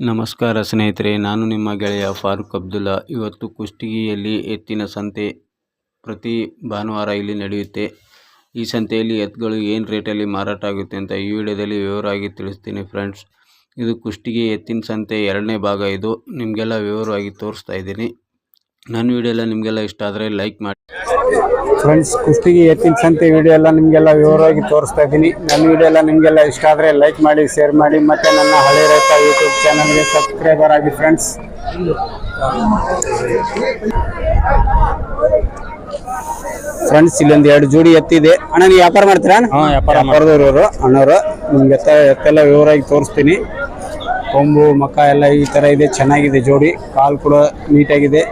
ನಮಸ್ಕಾರ ಸ್ನೇಹಿತರೆ, ನಾನು ನಿಮ್ಮ ಗೆಳೆಯ ಫಾರೂಕ್ ಅಬ್ದುಲ್ಲಾ. ಇವತ್ತು ಕುಷ್ಟಗಿಯಲ್ಲಿ ಎತ್ತಿನ ಸಂತೆ ಪ್ರತಿ ಭಾನುವಾರ ಇಲ್ಲಿ ನಡೆಯುತ್ತೆ. ಈ ಸಂತೆಯಲ್ಲಿ ಎತ್ತುಗಳು ಏನು ರೇಟಲ್ಲಿ ಮಾರಾಟ ಆಗುತ್ತೆ ಅಂತ ಈ ವಿಡಿಯೋದಲ್ಲಿ ವಿವರವಾಗಿ ತಿಳಿಸ್ತೀನಿ ಫ್ರೆಂಡ್ಸ್. ಇದು ಕುಷ್ಟಗಿ ಎತ್ತಿನ ಸಂತೆ ಎರಡನೇ ಭಾಗ. ಇದು ನಿಮಗೆಲ್ಲ ವಿವರವಾಗಿ ತೋರಿಸ್ತಾ ಇದ್ದೀನಿ. ನನ್ನ ವಿಡಿಯೋ ಎಲ್ಲ ನಿಮಗೆಲ್ಲ ಇಷ್ಟ ಆದರೆ ಲೈಕ್ ಮಾಡಿ. ಫ್ರೆಂಡ್ಸ್ ಕುಸ್ತಿಗೆ ಎತ್ತಿನ ಸಂತೆ ವಿಡಿಯೋ ಎಲ್ಲ ನಿಮಗೆಲ್ಲ ವಿವರವಾಗಿ ತೋರಿಸ್ತಾ ಇದ್ದೀನಿ. ನನ್ನ ವಿಡಿಯೋ ಎಲ್ಲ ನಿಮಗೆಲ್ಲ ಇಷ್ಟ ಆದರೆ ಲೈಕ್ ಮಾಡಿ ಶೇರ್ ಮಾಡಿ ಮತ್ತು ನನ್ನ ಹಳೆ ರೈತ ಯೂಟ್ಯೂಬ್ ಚಾನಲ್ಗೆ ಸಬ್ಸ್ಕ್ರೈಬರ್ ಆಗಿ ಫ್ರೆಂಡ್ಸ್ ಫ್ರೆಂಡ್ಸ್ ಇಲ್ಲೊಂದು ಎರಡು ಜೋಡಿ ಎತ್ತಿದೆ. ಅಣ್ಣ ನೀವು ವ್ಯಾಪಾರ ಮಾಡ್ತೀರಾ ಹಾ, ವ್ಯಾಪಾರ ವ್ಯಾಪಾರದವರು ಅಣ್ಣವರು. ನಿಮ್ಗೆ ಎತ್ತ ಎತ್ತೆಲ್ಲ ವಿವರವಾಗಿ ತೋರಿಸ್ತೀನಿ. ಕೊಂಬು ಮಕ್ಕ ಎಲ್ಲ ಈ ಥರ ಇದೆ ಚೆನ್ನಾಗಿದೆ ಜೋಡಿ. ಕಾಲು ಕೂಡ ನೀಟಾಗಿದೆ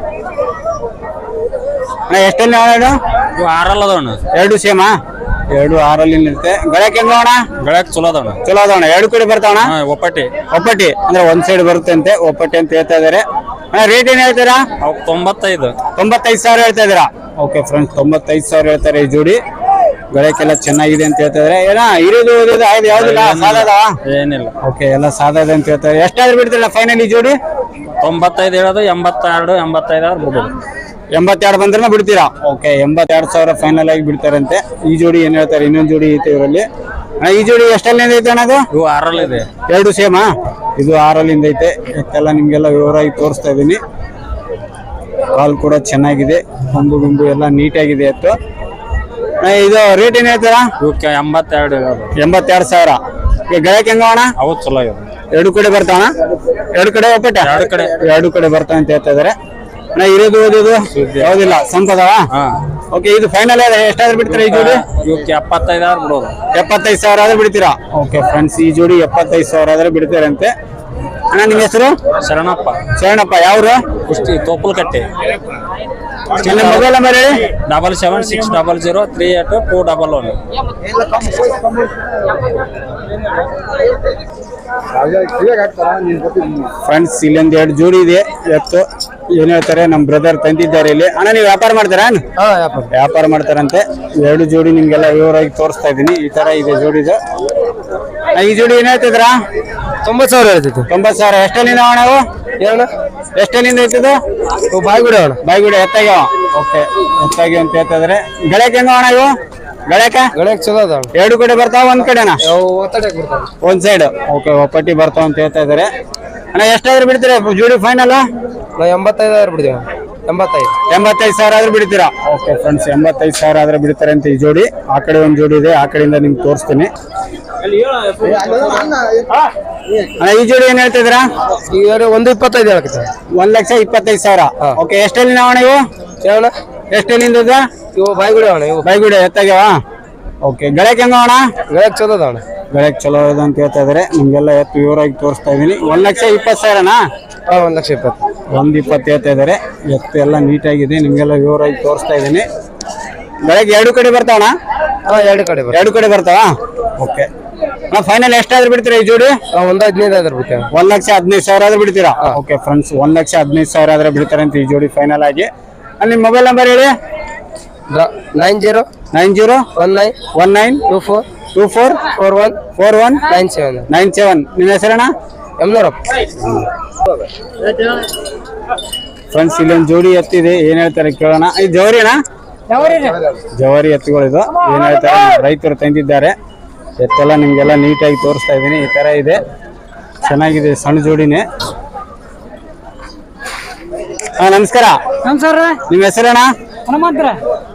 ಅಣ್ಣ ಎಷ್ಟೆಲ್ಲ ಅಣ್ಣ ಇವು ಆರಲ್ಲ ಅದಾವಣ್ಣ. ಎರಡು ಸೇಮಾ? ಎರಡು ಆರಲ್ಲಿ ನಿಲ್ತೆ ಗಳಕ್ಕೆ ಹೆಂಗೋಣ ಗಳಕ್ ಚಲೋ ಅದಾವಣ ಎರಡು ಕಡೆ ಬರ್ತಾವಣ ಒಪ್ಪಟ್ಟಿ. ಒಪ್ಪಟ್ಟಿ. ಅಂದ್ರೆ ಒಂದ್ ಸೈಡ್ ಬರುತ್ತೆ ಅಂತೆ. ಒಪ್ಪಟ್ಟಿ ಅಂತ ಹೇಳ್ತಾ ಇದಾರೆ. ರೇಟ್ ಏನ್ ಹೇಳ್ತೀರಾ? ಅವಕ್ ತೊಂಬತ್ತೈದು. ತೊಂಬತ್ತೈದು ಸಾವಿರ ಹೇಳ್ತಾ ಇದೀರಾ ಓಕೆ ಫ್ರೆಂಡ್ಸ್ ತೊಂಬತ್ತೈದು ಸಾವಿರ ಹೇಳ್ತಾರೆ ಈ ಜೋಡಿ. ಗಳಕ್ಕೆಲ್ಲ ಚೆನ್ನಾಗಿದೆ ಅಂತ ಹೇಳ್ತಾ ಇದಾರೆ. ಏನ ಇರೋದು ಓದೋದು ಯಾವ್ದಿಲ್ಲ? ಏನಿಲ್ಲ. ಓಕೆ ಎಲ್ಲ ಸಾಧದ ಅಂತ ಹೇಳ್ತಾರೆ ಎಷ್ಟಾದ್ರೂ ಬಿಡ್ತೀರಾ ಫೈನಲ್ ಈ ಜೋಡಿ? ತೊಂಬತ್ತೈದು ಹೇಳೋದು ಎಂಬತ್ತೆರಡು ಎಂಬತ್ತೈದು ಆದ್ರೆ ಬಿಡೋದು ಎಂಬತ್ತೆರಡು ಬಂದ್ರೆ ಬಿಡ್ತೀರಾ? ಓಕೆ ಎಂಬತ್ತೆರಡು ಸಾವಿರ ಫೈನಲ್ ಆಗಿ ಬಿಡ್ತಾರಂತೆ. ಈ ಜೋಡಿ ಏನ್ ಹೇಳ್ತಾರೆ? ಇನ್ನೊಂದು ಜೋಡಿ ಐತೆ ಇವರಲ್ಲಿ. ಈ ಜೋಡಿ ಎಷ್ಟಲ್ಲಿಂದ ಐತೆ ಅಣ್ಣದು ಇವು ಆರಲ್ಲಿ ಇದೆ. ಎರಡು ಸೇಮಾ? ಇದು ಆರಲ್ಲಿಂದ ಐತೆ. ಎಲ್ಲ ನಿಮ್ಗೆಲ್ಲ ವಿವರವಾಗಿ ತೋರಿಸ್ತಾ ಇದ್ದೀನಿ. ಕಾಲ್ ಕೂಡ ಚೆನ್ನಾಗಿದೆ. ಕೊಂಬು ಗುಂಬು ಎಲ್ಲ ನೀಟಾಗಿದೆ ಎತ್ತು. ಅಣ್ಣ, ಇದು ರೇಟ್ ಏನ್ ಹೇಳ್ತಾರ? ಇವಕ್ಕೆ ಎಂಬತ್ತೆರಡು ಎಂಬತ್ತೆರಡು ಸಾವಿರ. ಈಗ ಗಳಕ್ಕೆ ಹೆಂಗ ಅಣ್ಣ? ಅವು ಚಲೋ ಇದೆ ಎರಡು ಕಡೆ ಬರ್ತಾನ ಎರಡು ಕಡೆ ಒಪ್ಪಟ? ಎರಡು ಕಡೆ. ಎರಡು ಕಡೆ ಬರ್ತಾವ ಅಂತ ಹೇಳ್ತಾ ಇದಾರೆ. ಅಣ್ಣ ಇರೋದು ಓದೋದು ಯಾವ್ದಿಲ್ಲ ಸಂಪದವ ಹಾ. ಓಕೆ ಇದು ಫೈನಲ್ ಎಷ್ಟಾದ್ರೂ ಬಿಡ್ತೀರಾ ಈ ಜೋಡಿ? ಇವಕ್ಕೆ ಎಪ್ಪತ್ತೈದು ಆದ್ರೆ ಬಿಡೋದು. ಎಪ್ಪತ್ತೈದು ಸಾವಿರ ಆದ್ರೆ ಬಿಡ್ತೀರಾ? ಓಕೆ ಫ್ರೆಂಡ್ಸ್ ಈ ಜೋಡಿ ಎಪ್ಪತ್ತೈದು ಸಾವಿರ ಆದ್ರೆ ಬಿಡ್ತೀರಂತೆ. ಅಣ್ಣ ನಿಮ್ಮ ಹೆಸರು? ಶರಣಪ್ಪ. ಶರಣಪ್ಪ ಯಾವ್ರು? ಕುಷ್ಟಿ ತೋಪಲ್ಕಟ್ಟೆ. ನಿಮ್ಮ ಮೊಬೈಲ್ ನಂಬರ್ ಹೇಳಿ. Double seven six double zero three eight two double one friends ಇಲ್ಲೊಂದು ಎರಡು ಜೋಡಿ ಇದೆ ಎತ್ತು ಏನ್ ಹೇಳ್ತಾರೆ ನಮ್ಮ ಬ್ರದರ್ ತಂದಿದ್ದಾರೆ ಇಲ್ಲಿ. ಅಣ್ಣ ನೀವು ವ್ಯಾಪಾರ ಮಾಡ್ತಾರಾ? ವ್ಯಾಪಾರ. ಮಾಡ್ತಾರಂತೆ. ಎರಡು ಜೋಡಿ ನಿಮ್ಗೆಲ್ಲ ವಿವರವಾಗಿ ತೋರಿಸ್ತಾ ಇದೀನಿ ಈ ತರ ಇದೆ ಜೋಡಿದು. ಈ ಜೋಡಿ ಏನ್ ಹೇಳ್ತಿದ್ರಾ ತೊಂಬತ್ ಸಾವಿರ ಹೇಳ್ತಿತ್ತು ತೊಂಬತ್ ಸಾವಿರ. ಎಷ್ಟಲ್ಲಿಂದ ಅಣ್ಣ ನಾವು ಎಷ್ಟಲ್ಲಿಂದ ಹೇಳ್ತಿದ್ದು? ಬಾಯ್ಗುಡಿ ಅಣ್ಣ. ಬಾಯ್ಗುಡ ಎತ್ತಾಗ್ಯಾವ? ಓಕೆ. ಎತ್ತಾಗಿ ಅಂತ ಹೇಳ್ತಾ ಗಳಕ್ ಗಳಕ್ಕೆ ಹೆಂಗ ಅಣ್ಣ ಇವು? ಗಳಕ ಗಳಕ್ ಚಲೋ ಅದಾವ ಎರಡು ಕಡೆ ಬರ್ತಾವ ಒಂದ್ ಕಡೆನಾ? ಒಂದ್ ಸೈಡ್ ಓಕೆ ಒಪ್ಪಟ್ಟಿ ಬರ್ತಾವ ಅಂತ ಹೇಳ್ತಾ ಇದಾರೆ ಅಣ್ಣ ಎಷ್ಟಾದ್ರೂ ಬಿಡ್ತೀರಾ ಜೋಡಿ ಫೈನಲ್ ನಾವು ಎಂಬತ್ತೈದು ಆದ್ರೆ ಬಿಡ್ತೀವಿ ಎಂಬತ್ತೈದು. ಎಂಬತ್ತೈದು ಸಾವಿರ ಆದ್ರೆ ಬಿಡ್ತೀರಾ? ಓಕೆ ಫ್ರೆಂಡ್ಸ್ ಎಂಬತ್ತೈದು ಸಾವಿರ ಆದ್ರೆ ಬಿಡ್ತಾರೆ ಅಂತ ಈ ಜೋಡಿ. ಆ ಕಡೆ ಒಂದು ಜೋಡಿ ಇದೆ ಆ ಕಡೆಯಿಂದ ನಿಮ್ಗೆ ತೋರಿಸ್ತೀನಿ. ಅಣ್ಣ ಈ ಜೋಡಿ ಏನ್ ಹೇಳ್ತಿದ್ದೀರಾ ಈಗ ಒಂದು ಇಪ್ಪತ್ತೈದು ಹೇಳಕತ್ತೆ. ಒಂದ್ ಲಕ್ಷ ಇಪ್ಪತ್ತೈದು ಸಾವಿರ. ಓಕೆ ಎಷ್ಟಲ್ಲಿ ನಾವು ಅಣ್ಣ ಇವು? ಹೇಳಣ್ಣ. ಎಷ್ಟಲ್ಲಿಂದ ಇವು ಬಾಯ್ಗುಡಿ ಅವಣ ಇವು. ಬಾಯ್ಗುಡಿ ಎತ್ತಾಗ್ಯಾವ? ಓಕೆ ಗಳಕ್ಕೆ ಹೆಂಗ ಅಣ್ಣ? ಗಳಕ್ ಚಲೋ ಅದಾವಣ್ಣ ಗಳಕ್ಕೆ ಚಲೋ ಇದೆ ಅಂತ ಹೇಳ್ತಾ ಇದಾರೆ. ನಿಮ್ಗೆಲ್ಲ ಎತ್ತು ವಿವರವಾಗಿ ತೋರಿಸ್ತಾ ಇದೀನಿ. ಒಂದ್ ಲಕ್ಷ ಇಪ್ಪತ್ತು ಸಾವಿರನಾ? ಹಾಂ ಒಂದು ಲಕ್ಷ ಇಪ್ಪತ್ತು. ಒಂದು ಇಪ್ಪತ್ತು ಹೇಳ್ತಾ ಇದ್ದಾರೆ. ಎತ್ತು ಎಲ್ಲ ನೀಟಾಗಿದೆ. ನಿಮ್ಗೆಲ್ಲ ವಿವರವಾಗಿ ತೋರಿಸ್ತಾ ಇದೀನಿ ಬೆಳಗ್ಗೆ ಎರಡು ಕಡೆ ಬರ್ತಾವಣ ಹಾಂ ಎರಡು ಕಡೆ ಬರ ಎರಡು ಕಡೆ ಬರ್ತಾವ? ಓಕೆ. ನಾ ಫೈನಲ್ ಎಷ್ಟಾದ್ರೂ ಬಿಡ್ತೀರಾ ಈ ಜೋಡಿ? ಒಂದು ಹದಿನೈದು ಆದ್ರೆ ಬಿಡ್ತೇವೆ. ಒಂದ್ ಲಕ್ಷ ಹದಿನೈದು ಸಾವಿರ ಆದ್ರೆ ಬಿಡ್ತೀರಾ? ಓಕೆ ಫ್ರೆಂಡ್ಸ್ ಒಂದ್ ಲಕ್ಷ ಹದಿನೈದು ಸಾವಿರ ಆದ್ರೆ ಬಿಡ್ತಾರೆ ಅಂತ ಈ ಜೋಡಿ ಫೈನಲ್ ಆಗಿ. ಅಲ್ಲಿ ಮೊಬೈಲ್ ನಂಬರ್ ಹೇಳಿ? Nine zero nine zero one nine one nine two four two four four one four one nine seven. Nine seven. ನಿಮ್ಮ ಹೆಸರಣ್ಣ? ಫ್ರೆಂಡ್ಸ್ ಇಲ್ಲೊಂದು ಜೋಡಿ ಎತ್ತಿದೆ. ಏನ್ ಹೇಳ್ತಾರೆ ಕೇಳೋಣ. ಇದು ಜವರಿನಾ? ಜವಾರಿ ಇದು ಏನ್ ಹೇಳ್ತಾರೆ? ರೈತರು ತಂದಿದ್ದಾರೆ. ಎತ್ತೆಲ್ಲ ನಿಮ್ಗೆಲ್ಲ ನೀಟಾಗಿ ತೋರಿಸ್ತಾ ಇದ್ದೀನಿ. ಈ ತರ ಇದೆ. ಚೆನ್ನಾಗಿದೆ ಸಣ್ಣ ಜೋಡಿನೇ. ಹಾ ನಮಸ್ಕಾರ. ನಮಸ್ಕಾರ ನಿಮ್ಮ ಹೆಸರಣ್ಣ ಹನುಮಂತ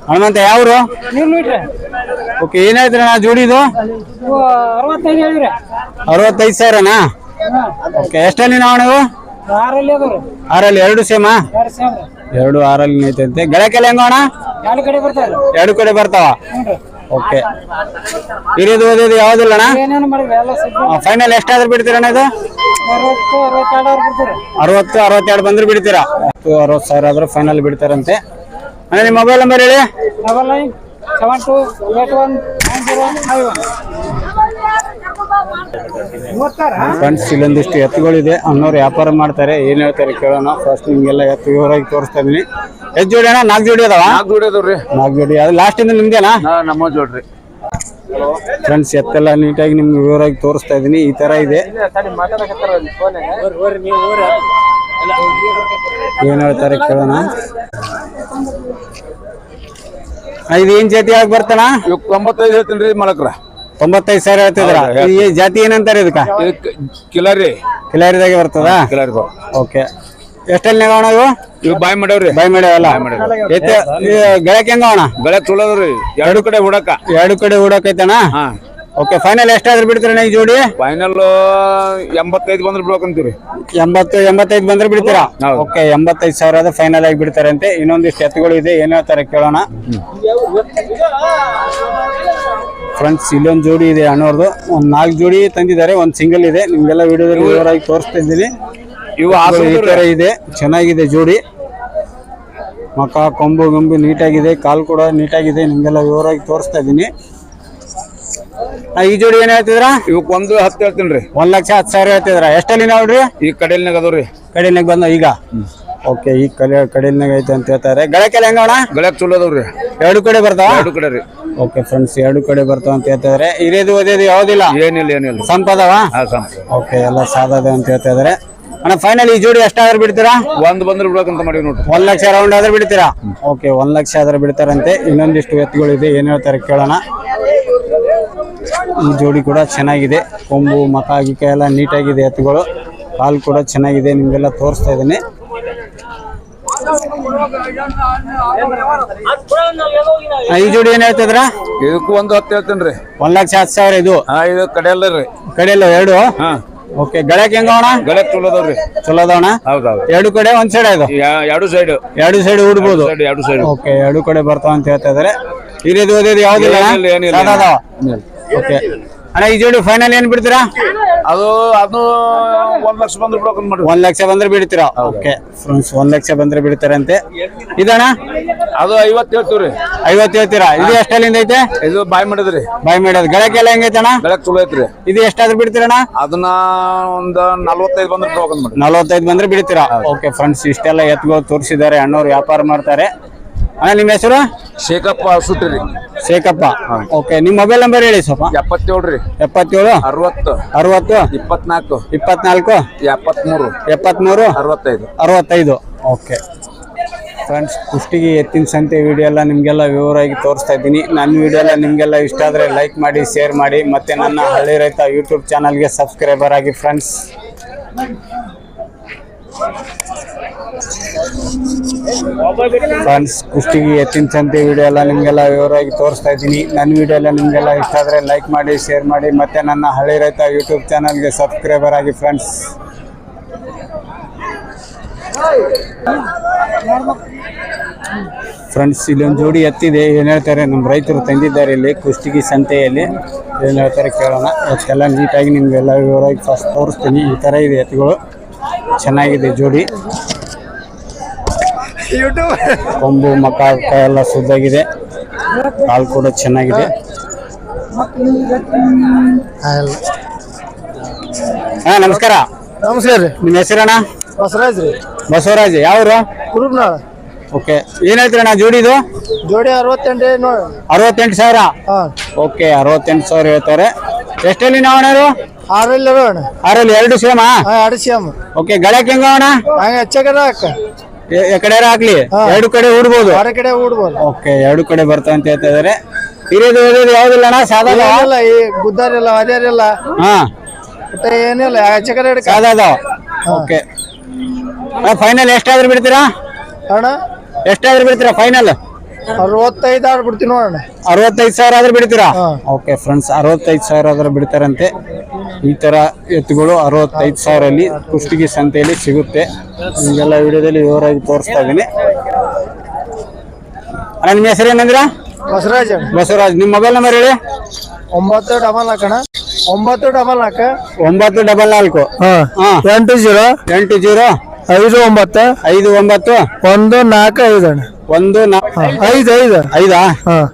ಹನುಮಂತ ಯಾವ್ರು? ಓಕೆ ಏನ್ ಹೇಳ್ತೀರಣ್ಣ ಜೋಡಿದು? ಅರವತ್ತೈದು ಸಾವಿರನಾ? ಓಕೆ ಎಷ್ಟಲ್ಲಿ ನಾವು ನೀವು? ಆರಲ್ಲಿ ಅದಾವ್ರಿ. ಆರಲ್ಲಿ ಎರಡು ಸೇಮಾ ಎರಡು ಸೇಮ್ ಎರಡು ಆರಲ್ಲಿ ಐತಂತೆ ಗಳಕ್ಕೆಲ್ಲ ಹೆಂಗೋಣ ಎರಡು ಕಡೆ ಬರ್ತಾರೆ ಎರಡು ಕಡೆ ಬರ್ತಾವ? ಓಕೆ. ಇರೋದು ಓದೋದು ಯಾವ್ದಿಲ್ಲ ಏನೇನು ಮಾಡಿದ್ರಿ? ಎಲ್ಲ ಸಿಗ್ತು. ಫೈನಲ್ ಎಷ್ಟಾದ್ರೂ ಬಿಡ್ತೀರಣ್ಣ ಇದು? ಅರವತ್ತು ಅರವತ್ತೆರಡು ಅವ್ರು ಬರ್ತಾರೆ ಅರವತ್ತು ಅರವತ್ತೆರಡು ಬಂದ್ರೆ ಬಿಡ್ತೀರಾ? ಹತ್ತು ಅರವತ್ತು ಸಾವಿರ ಆದ್ರೂ ಫೈನಲ್ ಬಿಡ್ತಾರಂತೆ. ಅಣ್ಣ ನಿಮ್ಮ ಮೊಬೈಲ್ ನಂಬರ್ ಹೇಳಿ? Double nine seven two eight one nine zero five one friends ಇಲ್ಲೊಂದಿಷ್ಟು ಎತ್ತುಗಳಿದೆ. ಅನ್ನೋರು ವ್ಯಾಪಾರ ಮಾಡ್ತಾರೆ. ಏನ್ ಹೇಳ್ತಾರೆ ಕೇಳೋಣ. ಫಸ್ಟ್ ನಿಮ್ಗೆಲ್ಲ ಎತ್ತು ವಿವರವಾಗಿ ತೋರಿಸ್ತಾ ಇದೀನಿ ಎಷ್ಟು ಜೋಡಿ ಅಣ್ಣ? ನಾಲ್ಕು ಜೋಡಿ ಅದಾವ? ನಾಲ್ಕು ದುಡಿಯೋದ್ರಿ ನಾಲ್ಕು ಜೋಡಿ. ಅದು ಲಾಸ್ಟ್ ಇಂದ ನಿಮ್ದೇನಾ? ನಮ್ಮ ಜೋಡ್ರಿ ಫ್ರೆಂಡ್ಸ್ ಎತ್ತೆಲ್ಲ ನೀಟಾಗಿ ನಿಮ್ಗೆ ವಿವರವಾಗಿ ತೋರಿಸ್ತಾ ಇದೀನಿ ಈ ತರ ಇದೆ. ಏನ್ ಹೇಳ್ತಾರೆ ಕೇಳೋಣ. ಇದು ಏನ್ ಜಾತಿ ಆಗಿ ಬರ್ತಾನ ಇವತ್ತು ತೊಂಬತ್ತೈದು ಹೇಳ್ತೀನಿ ರೀ ಮಲಕ್ರ ತೊಂಬತ್ತೈದು ಸಾವಿರ ಹೇಳ್ತಿದ್ರ ಈ ಜಾತಿ ಏನಂತಾರೆ ಇದಕ್ಕ? ಇದಕ್ಕೆ ಕಿಲಾರಿ. ಕಿಲಾರಿದಾಗೆ ಬರ್ತದ? ಕಿಲಾರಿ ಬಾ. ಓಕೆ. ಎಷ್ಟಲ್ಲಿ ಅಣ್ಣ ಇವು? ಇವು ಬಾಯ್ ಮಾಡವ್ರಿ. ಬಾಯ್ ಮಾಡ್ಯಾವಲ್ಲ ಗೆಳಕ್ ಹೆಂಗ ಅಣ್ಣ ಚಲೋ ಅದಾವ್ರಿ ಎರಡು ಕಡೆ ಹುಡಕ. ಎರಡು ಕಡೆ ಹುಡಕೈತಣ್ಣ ಹಾ. ಓಕೆ ಫೈನಲ್ ಎಷ್ಟಾದ್ರೂ ಬಿಡ್ತೀರಣ್ಣ ಈ ಜೋಡಿ? ಫೈನಲ್ ಎಂಬತ್ತೈದು ಬಂದ್ರೆ ಬಿಡ್ಬೇಕಂತೀರಿ ಎಂಬತ್ತು ಎಂಬತ್ತೈದು ಬಂದ್ರೆ ಬಿಡ್ತೀರಾ? ಹೌದು. ಓಕೆ ಎಂಬತ್ತೈದು ಸಾವಿರ ಆದ್ರೆ ಫೈನಲ್ ಆಗಿ ಬಿಡ್ತಾರಂತೆ. ಇನ್ನೊಂದಿಷ್ಟು ಎತ್ತುಗಳು ಇದೆ ಏನ್ ಹೇಳ್ತಾರೆ ಕೇಳೋಣ. ಫ್ರೆಂಡ್ಸ್ ಇಲ್ಲೊಂದು ಜೋಡಿ ಇದೆ ಅಣ್ಣವ್ರದ್ದು ಒಂದು ನಾಲ್ಕು ಜೋಡಿ ತಂದಿದ್ದಾರೆ ಒಂದು ಸಿಂಗಲ್ ಇದೆ. ನಿಮ್ಗೆಲ್ಲ ವಿಡಿಯೋದಲ್ಲಿ ವಿವರವಾಗಿ ತೋರಿಸ್ತಾ ಇದ್ದೀನಿ. ಇವು ಈ ತರ ಇದೆ ಚೆನ್ನಾಗಿದೆ ಜೋಡಿ. ಮಕ ಕೊಂಬು ಗೊಂಬು ನೀಟಾಗಿದೆ ಕಾಲು ಕೂಡ ನೀಟಾಗಿದೆ ನಿಮ್ಗೆಲ್ಲ ವಿವರವಾಗಿ ತೋರಿಸ್ತಾ ಇದ್ದೀನಿ. ಈ ಜೋಡಿ ಏನ್ ಹೇಳ್ತಿದ್ರ ಇವಕ್ ಒಂದು ಹತ್ತು ಹೇಳ್ತೀನಿ ರೀ. ಒಂದ್ ಲಕ್ಷ ಹತ್ತು ಸಾವಿರ ಹೇಳ್ತಿದ್ರ ಎಷ್ಟಲ್ಲಿ ನೋಡ್ರಿ? ಈ ಕಡೆಯಲ್ನಾಗ ಅದಾವ್ರಿ ಕಡೆನಾಗ ಬಂದ ಈಗ? ಓಕೆ ಈ ಕಡೆ ಕಡೆನಾಗ ಐತೆ ಅಂತ ಹೇಳ್ತಾರೆ ಗಳಕ್ಕೆಲ್ಲ ಹೆಂಗಣ ಗಳಕ್ ಚಲೋ ಅದಾವ್ರಿ ಎರಡು ಕಡೆ ಬರ್ತಾವ? ಎರಡು ಕಡೆ ರೀ. ಓಕೆ ಫ್ರೆಂಡ್ಸ್ ಎರಡು ಕಡೆ ಬರ್ತಾವ ಅಂತ ಹೇಳ್ತಿದ್ರೆ. ಇರೇದು ಓದೇದು ಯಾವ್ದಿಲ್ಲ? ಏನಿಲ್ಲ ಏನಿಲ್ಲ. ಸಂಪದವ? ಹಾ ಸಂಪ ಓಕೆ ಎಲ್ಲ ಸಾಧದೆ ಅಂತ ಹೇಳ್ತಾ ಇದಾರೆ ಅಣ್ಣ ಫೈನಲ್ ಈ ಜೋಡಿ ಎಷ್ಟಾದ್ರೂ ಬಿಡ್ತೀರಾ? ಒಂದ್ ಬಂದ್ರೆ ಬಿಡೋಕಂತ ಮಾಡಿ ನೋಡ್ರಿ. ಒಂದ್ ಲಕ್ಷ ರೌಂಡ್ ಆದ್ರೆ ಬಿಡ್ತೀರಾ? ಓಕೆ ಒಂದ್ ಲಕ್ಷ ಆದ್ರೆ ಬಿಡ್ತಾರಂತೆ. ಇನ್ನೊಂದಿಷ್ಟು ಎತ್ತುಗಳು ಇದೆ ಏನ್ ಹೇಳ್ತಾರೆ ಕೇಳೋಣ. ಈ ಜೋಡಿ ಕೂಡ ಚೆನ್ನಾಗಿದೆ. ಕೊಂಬು ಮಕ ಗಿಕ ಎಲ್ಲ ನೀಟಾಗಿದೆ ಎತ್ತುಗಳು. ಕಾಲು ಕೂಡ ಚೆನ್ನಾಗಿದೆ ನಿಮ್ಗೆಲ್ಲ ತೋರಿಸ್ತಾ ಇದ್ದೀನಿ. ಆ, ಈ ಜೋಡಿ ಏನ್ ಹೇಳ್ತಿದ್ರ? ಇದಕ್ಕೂ ಒಂದು ಹತ್ತು ಹೇಳ್ತೀನಿ ರೀ. ಒಂದ್ ಲಕ್ಷ ಹತ್ತು ಸಾವಿರ ಇದು? ಹಾ ಇದು ಕಡೆಯಲ್ಲ ರೀ. ಕಡೆಯಲ್ಲ ಎರಡು? ಹಾ. ಓಕೆ ಗಳಕ್ಕೆ ಹೆಂಗವಣ ಗಳಕ್ ಚಲೋ ಅದಾವ್ರಿ ಚಲೋ ಅದಾವಣ ಹೌದೌದು. ಎರಡು ಕಡೆ ಒಂದ್ ಸೈಡ್ ಇದು? ಎರಡು ಸೈಡ್ ಎರಡು ಸೈಡ್ ಉಡ್ಬೋದು. ಸೈಡ್ ಎರಡು ಸೈಡ್ ಓಕೆ ಎರಡು ಕಡೆ ಬರ್ತಾವ ಅಂತ ಹೇಳ್ತಾ ಇದಾರೆ. ಹಿರಿಯದು ಓದಿದ್ದು ಯಾವ್ದಿಲ್ಲ ಏನಿಲ್ಲ? ಓಕೆ ಅಣ್ಣ ಈ ಜೋಡಿ ಫೈನಲ್ ಏನ್ ಬಿಡ್ತೀರಾ? ಅದು ಅದು ಒಂದ್ ಲಕ್ಷ ಬಂದ್ರೆ ಬಿಡೋಕೆ ಮಾಡ್ರಿ ಒಂದ್ ಲಕ್ಷ ಬಂದ್ರೆ ಬಿಡ್ತೀರಾ? ಓಕೆ ಫ್ರೆಂಡ್ಸ್ ಒಂದ್ ಲಕ್ಷ ಬಂದ್ರೆ ಬಿಡ್ತಾರಂತೆ. ಇದಣ್ಣ? ಅದು ಐವತ್ತು ಹೇಳ್ತೀವ್ರಿ. ಐವತ್ತು ಹೇಳ್ತೀರಾ? ಇದು ಎಷ್ಟಲ್ಲಿಂದ ಐತೆ? ಇದು ಬಾಯ್ ಮಾಡಿದ್ರಿ. ಬಾಯ್ ಮಾಡೋದು ಗಳಕ್ಕೆಲ್ಲ ಹೆಂಗೈತಣ್ಣ? ಗಳಕ್ ಚಲೋ ಐತ್ರಿ. ಇದು ಎಷ್ಟಾದ್ರೂ ಬಿಡ್ತೀರಣ್ಣ? ಅದನ್ನ ಒಂದ್ ನಲ್ವತ್ತೈದು ಬಂದ್ರೆ ಬಿಡ್ಬೇಕಂತ ಮಾಡಿ. ನಲ್ವತ್ತೈದು ಬಂದ್ರೆ ಬಿಡ್ತೀರಾ? ಓಕೆ ಫ್ರೆಂಡ್ಸ್ ಇಷ್ಟೆಲ್ಲ ಎತ್ಗೋ ತೋರಿಸಿದ್ದಾರೆ. ಅಣ್ಣವ್ರು ವ್ಯಾಪಾರ ಮಾಡ್ತಾರೆ. ಅಣ್ಣ ನಿಮ್ಮ ಹೆಸರು? ಶೇಖಪ್ಪ ಸುಟ್ರಿ ಶೇಖಪ್ಪ. ಓಕೆ ನಿಮ್ಮ ಮೊಬೈಲ್ ನಂಬರ್ ಹೇಳಿ ಸ್ವಲ್ಪ. ಎಪ್ಪತ್ತೇಳು ರೀ. ಎಪ್ಪತ್ತೇಳು? ಅರವತ್ತು. ಅರವತ್ತು? ಇಪ್ಪತ್ನಾಲ್ಕು. ಇಪ್ಪತ್ನಾಲ್ಕು? ಎಪ್ಪತ್ಮೂರು. ಎಪ್ಪತ್ಮೂರು? ಅರವತ್ತೈದು. ಅರವತ್ತೈದು. ಓಕೆ ಫ್ರೆಂಡ್ಸ್ ಕುಷ್ಟಿಗೆ ಎತ್ತಿನ ಸಂತೆ ವಿಡಿಯೋ ಎಲ್ಲ ನಿಮಗೆಲ್ಲ ವಿವರವಾಗಿ ತೋರಿಸ್ತಾ ಇದ್ದೀನಿ. ನನ್ನ ವಿಡಿಯೋ ಎಲ್ಲ ನಿಮಗೆಲ್ಲ ಇಷ್ಟ ಆದರೆ ಲೈಕ್ ಮಾಡಿ ಶೇರ್ ಮಾಡಿ ಮತ್ತು ನನ್ನ ಹಳ್ಳಿ ರೈತ ಯೂಟ್ಯೂಬ್ ಚಾನಲ್ಗೆ ಸಬ್ಸ್ಕ್ರೈಬರ್ ಆಗಿ ಫ್ರೆಂಡ್ಸ್ ಫ್ರೆಂಡ್ಸ್, ಕುಷ್ಟಿಗೆ ಎತ್ತಿನ ಸಂತೆ ವಿಡಿಯೋ ಎಲ್ಲ ನಿಮಗೆಲ್ಲ ವಿವರವಾಗಿ ತೋರಿಸ್ತಾ ಇದ್ದೀನಿ. ನನ್ನ ವಿಡಿಯೋ ಎಲ್ಲ ನಿಮಗೆಲ್ಲ ಇಷ್ಟ ಆದರೆ ಲೈಕ್ ಮಾಡಿ ಶೇರ್ ಮಾಡಿ, ಮತ್ತು ನನ್ನ ಹಳ್ಳಿ ರೈತ ಯೂಟ್ಯೂಬ್ ಚಾನಲ್ಗೆ ಸಬ್ಸ್ಕ್ರೈಬರ್ ಆಗಿ ಫ್ರೆಂಡ್ಸ್ ಫ್ರೆಂಡ್ಸ್ ಇಲ್ಲೊಂದು ಜೋಡಿ ಎತ್ತಿದೆ. ಏನು ಹೇಳ್ತಾರೆ? ನಮ್ಮ ರೈತರು ತಂದಿದ್ದಾರೆ ಇಲ್ಲಿ ಕುಷ್ಟಗಿ ಸಂತೆಯಲ್ಲಿ. ಏನು ಹೇಳ್ತಾರೆ ಕೇಳೋಣ. ಅದಕ್ಕೆಲ್ಲ ನೀಟಾಗಿ ನಿಮಗೆಲ್ಲ ವಿವರವಾಗಿ ಫಸ್ಟ್ ತೋರಿಸ್ತೀನಿ. ಈ ಥರ ಇದೆ ಎತ್ತುಗಳು. ಚೆನ್ನಾಗಿದೆ ಜೋಡಿ. ಕೊಂಬು ಮಕ ಎಲ್ಲ ಸುದ್ದಾಗಿದೆ. ಕಾಲು ಕೂಡ ಚೆನ್ನಾಗಿದೆ. ಹಾ ನಮಸ್ಕಾರ. ನಮಸ್ಕಾರ ರೀ. ನಿಮ್ಮ ಹೆಸರಣ್ಣ? ಬಸವರಾಜ್ ರೀ. ಬಸವರಾಜ್ ಯಾವ್ರು? ಕುರುಬ್ನಾಳ. ಓಕೆ. ಏನ್ ಹೇಳ್ತೀರಣ್ಣ ಜೋಡಿದು ಜೋಡಿ ಅರವತ್ತೆಂಟು ನೋಡಿ ಅರವತ್ತೆಂಟು ಸಾವಿರ? ಹಾಂ. ಓಕೆ ಅರವತ್ತೆಂಟು ಸಾವಿರ ಹೇಳ್ತಾರೆ. ಎಷ್ಟಲ್ಲಿ ನಾವಣ್ಣರು ಆರಲ್ಲಿ ಅಣ್ಣ. ಆರಲ್ಲಿ ಎರಡು ಸೇಮಾ? ಹಾಂ ಸೇಮ್. ಓಕೆ ಗಳಕ್ಕೆ ಹೆಂಗ ಅಣ್ಣ? ಹಂಗೆ ಹೆಚ್ಚಾಗದ ಅಕ್ಕ. ಕಡೆ ಆಗ್ಲಿ? ಎರಡು ಕಡೆ ಹೂಡ್ಬೋದು ಹೊರ ಕಡೆ ಹೂಡ್ಬೋದು ಓಕೆ ಎರಡು ಕಡೆ ಬರ್ತಾ ಅಂತ ಹೇಳ್ತಾ ಇದಾರೆ. ಹಿರಿಯದು ಓದೋದು ಯಾವ್ದಿಲ್ಲ ಅಣ್ಣ? ಏನಿಲ್ಲ ಈ ಗುದ್ದಾರಿಲ್ಲ ಅದೇರಿಲ್ಲ ಹಾ. ಒಟ್ಟ ಏನಿಲ್ಲ ಆಚೆ ಹಿಡ್ಕ. ಸಾದಾ ಅದಾವ ಓಕೆ. ಫೈನಲ್ ಎಷ್ಟಾದ್ರೂ ಬಿಡ್ತೀರಾ? ಅಣ್ಣ? ಎಷ್ಟಾದ್ರೂ ಬಿಡ್ತೀರಾ ಫೈನಲ್ ಅರವತ್ತೈದು ಆಡ್ ಬಿಡ್ತೀನಿ ನೋಡೋಣ ಅರವತ್ತೈದು ಸಾವಿರ ಆದ್ರೆ ಬಿಡ್ತೀರಾ? ಓಕೆ ಫ್ರೆಂಡ್ಸ್ ಅರವತ್ತೈದು ಸಾವಿರ ಆದ್ರೆ ಬಿಡ್ತಾರಂತೆ. ಈ ತರ ಎತ್ತುಗಳು ಅರವತ್ತೈದು ಸಾವಿರಲ್ಲಿ ಕುಷ್ಟಗಿ ಸಂತೆಯಲ್ಲಿ ಸಿಗುತ್ತೆ. ನಿಮಗೆಲ್ಲ ವಿಡಿಯೋದಲ್ಲಿ ವಿವರವಾಗಿ ತೋರಿಸ್ತಾ ಇದ್ದೀನಿ. ಅಣ್ಣ ನಿಮ್ಮ ಹೆಸರು ಏನಂದ್ರ? ಬಸವರಾಜ್ ಬಸವರಾಜ್ ನಿಮ್ಮ ಮೊಬೈಲ್ ನಂಬರ್ ಹೇಳಿ? ಒಂಬತ್ತು ಡಬಲ್ ನಾಲ್ಕಣ್ಣ ಒಂಬತ್ತು ಡಬಲ್ ನಾಲ್ಕು. ಒಂಬತ್ತು ಡಬಲ್ ನಾಲ್ಕು. ಎಂಟು ಜೀರೋ. ಎಂಟು ಜೀರೋ. ಐದು ಒಂಬತ್ತು. ಐದು ಒಂಬತ್ತು. ಒಂದು ನಾಲ್ಕು ಐದು ಅಣ್ಣ. ಒಂದು ನಾಲ್ಕು ಐದು ಐದು. ಐದಾ? ಹಾಂ.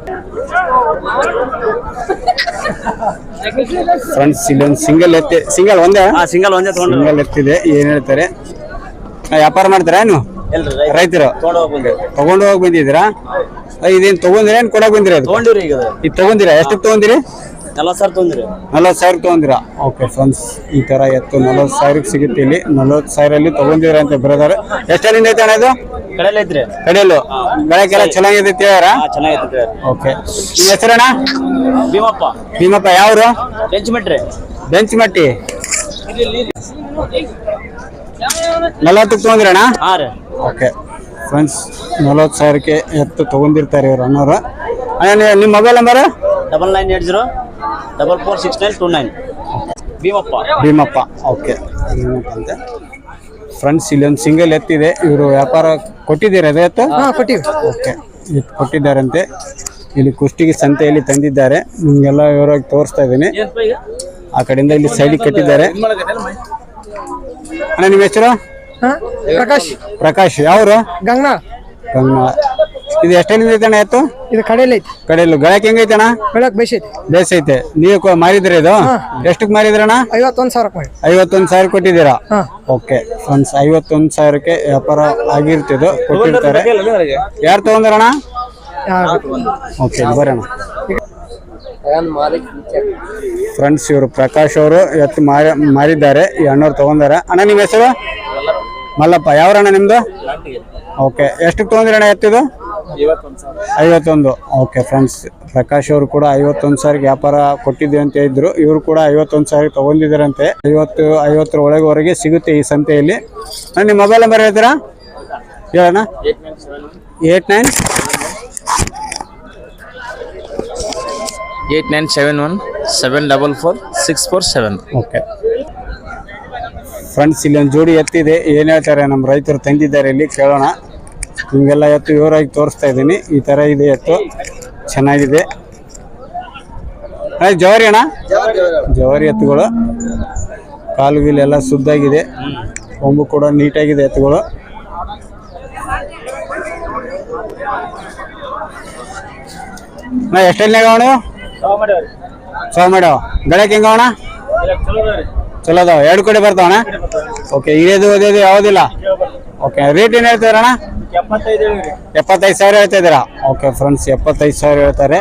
ಫ್ರೆಂಡ್ಸ್ ಇಲ್ಲೊಂದು ಸಿಂಗಲ್ ಎತ್ತಿ ಸಿಂಗಲ್ ಒಂದೇ? ಸಿಂಗಲ್ ಒಂದೇ ತಗೊಂಡು ಸಿಂಗಲ್ ಎತ್ತಿದೆ ಏನ್ ಹೇಳ್ತಾರೆ? ಆ, ವ್ಯಾಪಾರ ಮಾಡ್ತೀರಾ ನೀವು ರೈತರು. ತಗೊಂಡು ಹೋಗಿ ಬಂದಿದ್ದೀರಾ? ಇದೇನ್ ತಗೊಂಡಿರ ಏನ್ ಕೊಡಕ್ ಬಂದಿರ ಇದು ತೊಗೊಂಡಿವ್ರಿ ಈಗ ಇದು ತಗೊಂದಿರಾ ಎಷ್ಟು ತಗೊಂದಿರಿ ನಲವತ್ತು ಸಾವಿರ ತೊಗೊಂಡ್ರಿ ನಲವತ್ತು ಸಾವಿರ ತಗೊಂದಿರಾ ಓಕೆ ಫ್ರೆಂಡ್ಸ್ ಈ ತರ ಎತ್ತು ನಲವತ್ತು ಸಾವಿರಕ್ಕೆ ಸಿಗುತ್ತೆ ಇಲ್ಲಿ. ನಲವತ್ತು ಸಾವಿರಲ್ಲಿ ತಗೊಂದಿರ ಅಂತ ಬ್ರದರ್. ಎಷ್ಟು ಐತೆ ಅಣ್ಣ ಇದು? ಕಡೆಯಲ್ಲಿ ಐತ್ರಿ ಕಡೆಯಲ್ಲು? ಬೆಳಕೆಲ್ಲ ಚೆನ್ನಾಗಿದೆ ಹೇಳ್ಯಾರ ಹಾ ಚೆನ್ನಾಗೈತಿ ಓಕೆ. ನಿಮ್ಮ ಹೆಸರಣ್ಣ? ಭೀಮಪ್ಪ. ಭೀಮಪ್ಪ ಯಾವ್ರು? ಬೆಂಚ್ ಮೆಟ್ರಿ. ಬೆಂಚ್ ಮಟ್ಟಿ. ನಲವತ್ತಕ್ಕೆ ತಗೊಂದಿರಣ್ಣ ಹಾ ರೀ. ಓಕೆ. ಫ್ರೆಂಡ್ಸ್ ನಲವತ್ತು ಸಾವಿರಕ್ಕೆ ಎತ್ತು ತಗೊಂಡಿರ್ತಾರೆ ಇವ್ರು ಅಣ್ಣವ್ರು. ಅಣ್ಣ ನಿಮ್ಮ mobile number? Double nine eight zero double four six nine two nine. Bhimappa. Bhimappa okay. Bhimappa ಅಂತ. ಫ್ರೆಂಡ್ಸ್ ಇಲ್ಲಿ ಒಂದು ಸಿಂಗಲ್ ಎತ್ತಿದೆ. ಇವರು ವ್ಯಾಪಾರ ಕೊಟ್ಟಿದ್ದೀರಾ ಅದೇ ಎತ್ತು ಕೊಟ್ಟಿವಿ. ಓಕೆ. ಕೊಟ್ಟಿದ್ದಾರೆ ಕೊಟ್ಟಿದ್ದಾರಂತೆ. ಇಲ್ಲಿ ಕುಷ್ಟಿಗೆ ಸಂತೆಯಲ್ಲಿ ತಂದಿದ್ದಾರೆ. ನಿಮಗೆಲ್ಲ ವಿವರವಾಗಿ ತೋರಿಸ್ತಾ ಇದ್ದೀನಿ. ಆ ಕಡೆಯಿಂದ ಇಲ್ಲಿ ಸೈಡಿಗೆ ಕಟ್ಟಿದ್ದಾರೆ. ಅಣ್ಣ ನಿಮ್ಮ ಹೆಸರು? ಪ್ರಕಾಶ್. ಪ್ರಕಾಶ್ ಯಾವ್ರು? ಗಂಗನಾ. ಗಂಗಾ ಇದು ಎಷ್ಟೇನಿದೆ ಐತೆ ಅಣ್ಣ ಎತ್ತು? ಇದು ಕಡೆಯಲ್ಲಿ ಐತಿ. ಕಡೆಯಲ್ಲು ಗಳಕ್ಕೆ ಹೆಂಗೈತೆ ಅಣ್ಣ? ಬೆಳಕ್ ಬೇಸೈತಿ ಬೇಸ್ ಐತೆ. ನೀವು ಕೊ- ಮಾರಿದ್ರಿ ಇದು? ಎಷ್ಟಕ್ಕೆ ಮಾರಿದ್ರಣ್ಣ ಐವತ್ತೊಂದು ಸಾವಿರ ರೂಪಾಯಿ ಐವತ್ತೊಂದು ಸಾವಿರ ಕೊಟ್ಟಿದ್ದೀರಾ? ಹಾ. ಓಕೆ. ಫ್ರೆಂಡ್ಸ್ ಐವತ್ತೊಂದು ಸಾವಿರಕ್ಕೆ ವ್ಯಾಪಾರ ಆಗಿರ್ತಿದ್ದು ಕೊಟ್ಟಿರ್ತಾರೆ. ಯಾರು ತಗೊಂಡ್ರಣ್ಣ ಓಕೆ ಬರೋಣ. ಫ್ರೆಂಡ್ಸ್ ಇವರು ಪ್ರಕಾಶ್ ಅವರು ಇವತ್ತು ಮಾರಿ ಮಾರಿದ್ದಾರೆ. ಈ ಅಣ್ಣವ್ರು ತಗೊಂಡಾರ. ಅಣ್ಣ ನಿಮ್ಮ ಹೆಸರು? ಮಲ್ಲಪ್ಪ. ಯಾವ್ರಣ್ಣ ನಿಮ್ದು? ಓಕೆ. ಎಷ್ಟಕ್ಕೆ ತಗೊಂಡಿರಣ್ಣ ಎತ್ತಿದು ಐವತ್ತೊಂದು ಓಕೆ ಫ್ರೆಂಡ್ಸ್ ಪ್ರಕಾಶ್ ಅವರು ಕೂಡ ಐವತ್ತೊಂದು ಸಾವಿರ ವ್ಯಾಪಾರ ಕೊಟ್ಟಿದ್ದೆ ಅಂತ ಹೇಳಿದ್ರು. ಇವರು ಕೂಡ ಐವತ್ತೊಂದು ಸಾವಿರ ತಗೊಂಡಿದ್ದಾರಂತೆ. ಐವತ್ತು ಐವತ್ತರ ಒಳಗೆವರೆಗೆ ಸಿಗುತ್ತೆ ಈ ಸಂತೆಯಲ್ಲಿ. ನಿಮ್ಮ ಮೊಬೈಲ್ ನಂಬರ್ ಹೇಳ್ತೀರಾ? ಹೇಳೋಣ eight nine. Eight nine seven one seven double four six four seven. Okay friends ಇಲ್ಲಿ ಒಂದು ಜೋಡಿ ಎತ್ತಿದೆ. ಏನು ಹೇಳ್ತಾರೆ? ನಮ್ಮ ರೈತರು ತಂದಿದ್ದಾರೆ ಇಲ್ಲಿ. ಕೇಳೋಣ. ನಿಮಗೆಲ್ಲ ಎತ್ತು ವಿವರವಾಗಿ ತೋರಿಸ್ತಾ ಇದ್ದೀನಿ. ಈ ಥರ ಇದೆ ಎತ್ತು ಚೆನ್ನಾಗಿದೆ. ಅಣ್ಣ, ಜವಾರಿ ಅಣ್ಣ? ಜವಾರಿ ಎತ್ತುಗಳು. ಕಾಲು ಗೀಲು ಎಲ್ಲ ಶುದ್ಧಾಗಿದೆ. ಕೊಂಬು ಕೂಡ ನೀಟಾಗಿದೆ ಎತ್ತುಗಳು. ಅಣ್ಣ ಎಷ್ಟೆಲ್ಲ ಅವಣ ಸೋ ಮಾಡ್ಯಾವ. ಗಡಕ್ಕೆ ಹೆಂಗವಣ ಚಲೋ ಅದಾವ. ಎರಡು ಕಡೆ ಬರ್ತಾವಣ ಓಕೆ ಇದೇದು ಅದೇದು ಯಾವುದಿಲ್ಲ? ಓಕೆ ರೇಟ್ ಏನು ಹೇಳ್ತಾರಣ್ಣ ಎಪ್ಪತ್ತೈದು ಸಾವಿರ ಹೇಳ್ತಾ ಇದ್ದೀರಾ ಓಕೆ ಫ್ರೆಂಡ್ಸ್ ಎಪ್ಪತ್ತೈದು ಸಾವಿರ ಹೇಳ್ತಾರೆ.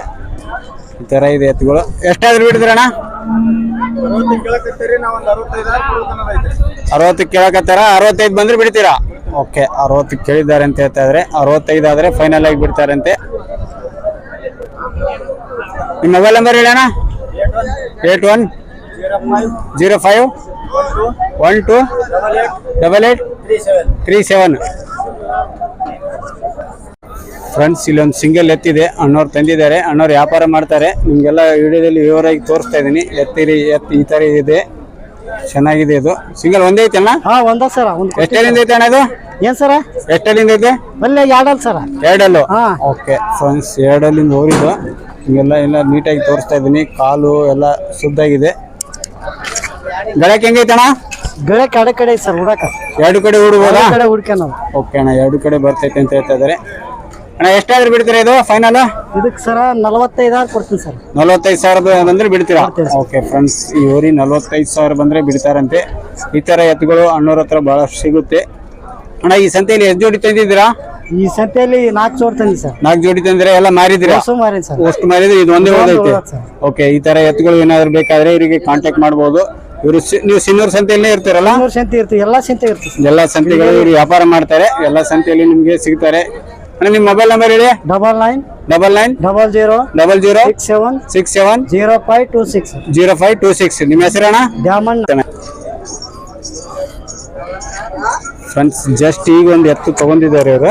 ಈ ಥರ ಇದೆ ಎತ್ತುಗಳು. ಎಷ್ಟಾದ್ರೂ ಬಿಡಿದ್ರಣ್ಣ? ಅರವತ್ತಕ್ಕೆ ಕೇಳಕತ್ತಾರ ಅರವತ್ತೈದು ಬಂದ್ರೆ ಬಿಡ್ತೀರಾ? ಓಕೆ ಅರವತ್ತಕ್ಕೆ ಕೇಳಿದ್ದಾರೆ ಅಂತ ಹೇಳ್ತಾ ಇದ್ರೆ ಅರವತ್ತೈದು ಆದ್ರೆ ಫೈನಲ್ ಆಗಿ ಬಿಡ್ತಾರಂತೆ. ನಿಮ್ಮ ಮೊಬೈಲ್ ನಂಬರ್ ಹೇಳೋಣ eight one zero five one two double eight three seven friends ಇಲ್ಲೊಂದು ಸಿಂಗಲ್ ಎತ್ತಿದೆ. ಅಣ್ಣವ್ರು ತಂದಿದ್ದಾರೆ. ಅಣ್ಣವ್ರು ವ್ಯಾಪಾರ ಮಾಡ್ತಾರೆ. ನಿಮಗೆಲ್ಲ ವಿಡಿಯೋದಲ್ಲಿ ವಿವರವಾಗಿ ತೋರಿಸ್ತಾ ಇದ್ದೀನಿ. ಎತ್ತಿರಿ ಎತ್ತಿ ಈ ಥರ ಇದೆ. ಚೆನ್ನಾಗಿದೆ ಇದು. ಸಿಂಗಲ್ ಒಂದೇ ಐತೆ ಹಾ ಒಂದ ಸರ. ಒಂದ್ ಎಷ್ಟರಿಂದ ಐತೆ ಅಣ್ಣ ಇದು? ಏನ್ ಸರ? ಎಷ್ಟರಿಂದ ಐತೆ? ಬಲ್ಲೆ ಎರಡಲ್ ಸರ. ಎರಡಲ್ಲು. ಓಕೆ. ಫ್ರೆಂಡ್ಸ್ ಎರಡಲ್ಲಿಂದ ಹೋಗಿದ್ದು ನಿಮಗೆಲ್ಲ ಎಲ್ಲ ನೀಟಾಗಿ ತೋರಿಸ್ತಾ ಇದ್ದೀನಿ. ಕಾಲು ಎಲ್ಲ ಶುದ್ಧಾಗಿದೆ. ಗಳಕ್ಕೆ ಹೆಂಗೈತಣ್ಣ ಗಿಡ ಕಡೆ ಕಡೆ ಐತಿ ಸರ್ ಹುಡಕ ಎರಡು ಕಡೆ ಹುಡುಗ ಕಡೆ ನಾವು ಓಕೆ ಅಣ್ಣ ಎರಡು ಕಡೆ ಬರ್ತೈತೆ ಅಂತ ಹೇಳ್ತಾ ಇದ್ದಾರೆ. ಅಣ್ಣ ಎಷ್ಟಾದ್ರೂ ಬಿಡ್ತೀರಾ ಇದು ಫೈನಲ್ ಇದಕ್ಕೆ ಸರ ನಲವತ್ತೈದಾರು ಕೊಡ್ತೀನಿ ಸರ್. ನಲವತ್ತೈದು ಸಾವಿರ ಬಂದ್ರೆ ಬಿಡ್ತೀರಾ? ಓಕೆ ಫ್ರೆಂಡ್ಸ್ ಈ ಊರಿ ನಲವತ್ತೈದು ಸಾವಿರ ಬಂದ್ರೆ ಬಿಡ್ತಾರಂತೆ. ಈ ತರ ಎತ್ತುಗಳು ಅಣ್ಣವ್ರ ಹತ್ರ ಬಹಳಷ್ಟು ಸಿಗುತ್ತೆ. ಅಣ್ಣ ಈ ಸಂತೆಯಲ್ಲಿ ಎಷ್ಟು ಜೋಡಿ ತಂದಿದ್ದೀರಾ? ಈ ಸಂತೆಯಲ್ಲಿ ನಾಲ್ಕು ಜೋಡಿ ತಂದಿ ಸರ್. ನಾಲ್ಕು ಜೋಡಿ ತಂದ್ರೆ ಎಲ್ಲ ಮಾರಿದಿರಾ ಅಷ್ಟು ಮಾರಿದ್ರೆ ಇದು ಒಂದೇ ಸರ್. ಓಕೆ ಈ ತರ ಎತ್ತುಗಳು ಏನಾದ್ರು ಬೇಕಾದ್ರೆ ಇವರಿಗೆ ಕಾಂಟ್ಯಾಕ್ಟ್ ಮಾಡಬಹುದು ಇವರು ನೀವು ಸಿನೂರ್ ಸಂತೆಯಲ್ಲೇ ಇರ್ತೀರಲ್ಲ? ಸಂತೆ ಇರ್ತೀವಿ ಎಲ್ಲಾ ಸಂತೆ ಇರ್ತೀವಿ ಎಲ್ಲ ಸಂತೆಗಳು ಇವರು ವ್ಯಾಪಾರ ಮಾಡ್ತಾರೆ. ಎಲ್ಲ ಸಂತೆಯಲ್ಲಿ ನಿಮ್ಗೆ ಸಿಗ್ತಾರೆ. ಅಣ್ಣ ನಿಮ್ಮ ಮೊಬೈಲ್ ನಂಬರ್ ಹೇಳಿ. Double nine double nine double zero double zero six seven six seven zero five two six zero five two six ನಿಮ್ಮ ಹೆಸರಣ್ಣ ಡ್ಯಾಮಂಡ್ ಫ್ರೆಂಡ್ಸ್ ಜಸ್ಟ್ ಈಗ ಒಂದು ಎತ್ತು ತಗೊಂಡಿದ್ದಾರೆ ಇವರು.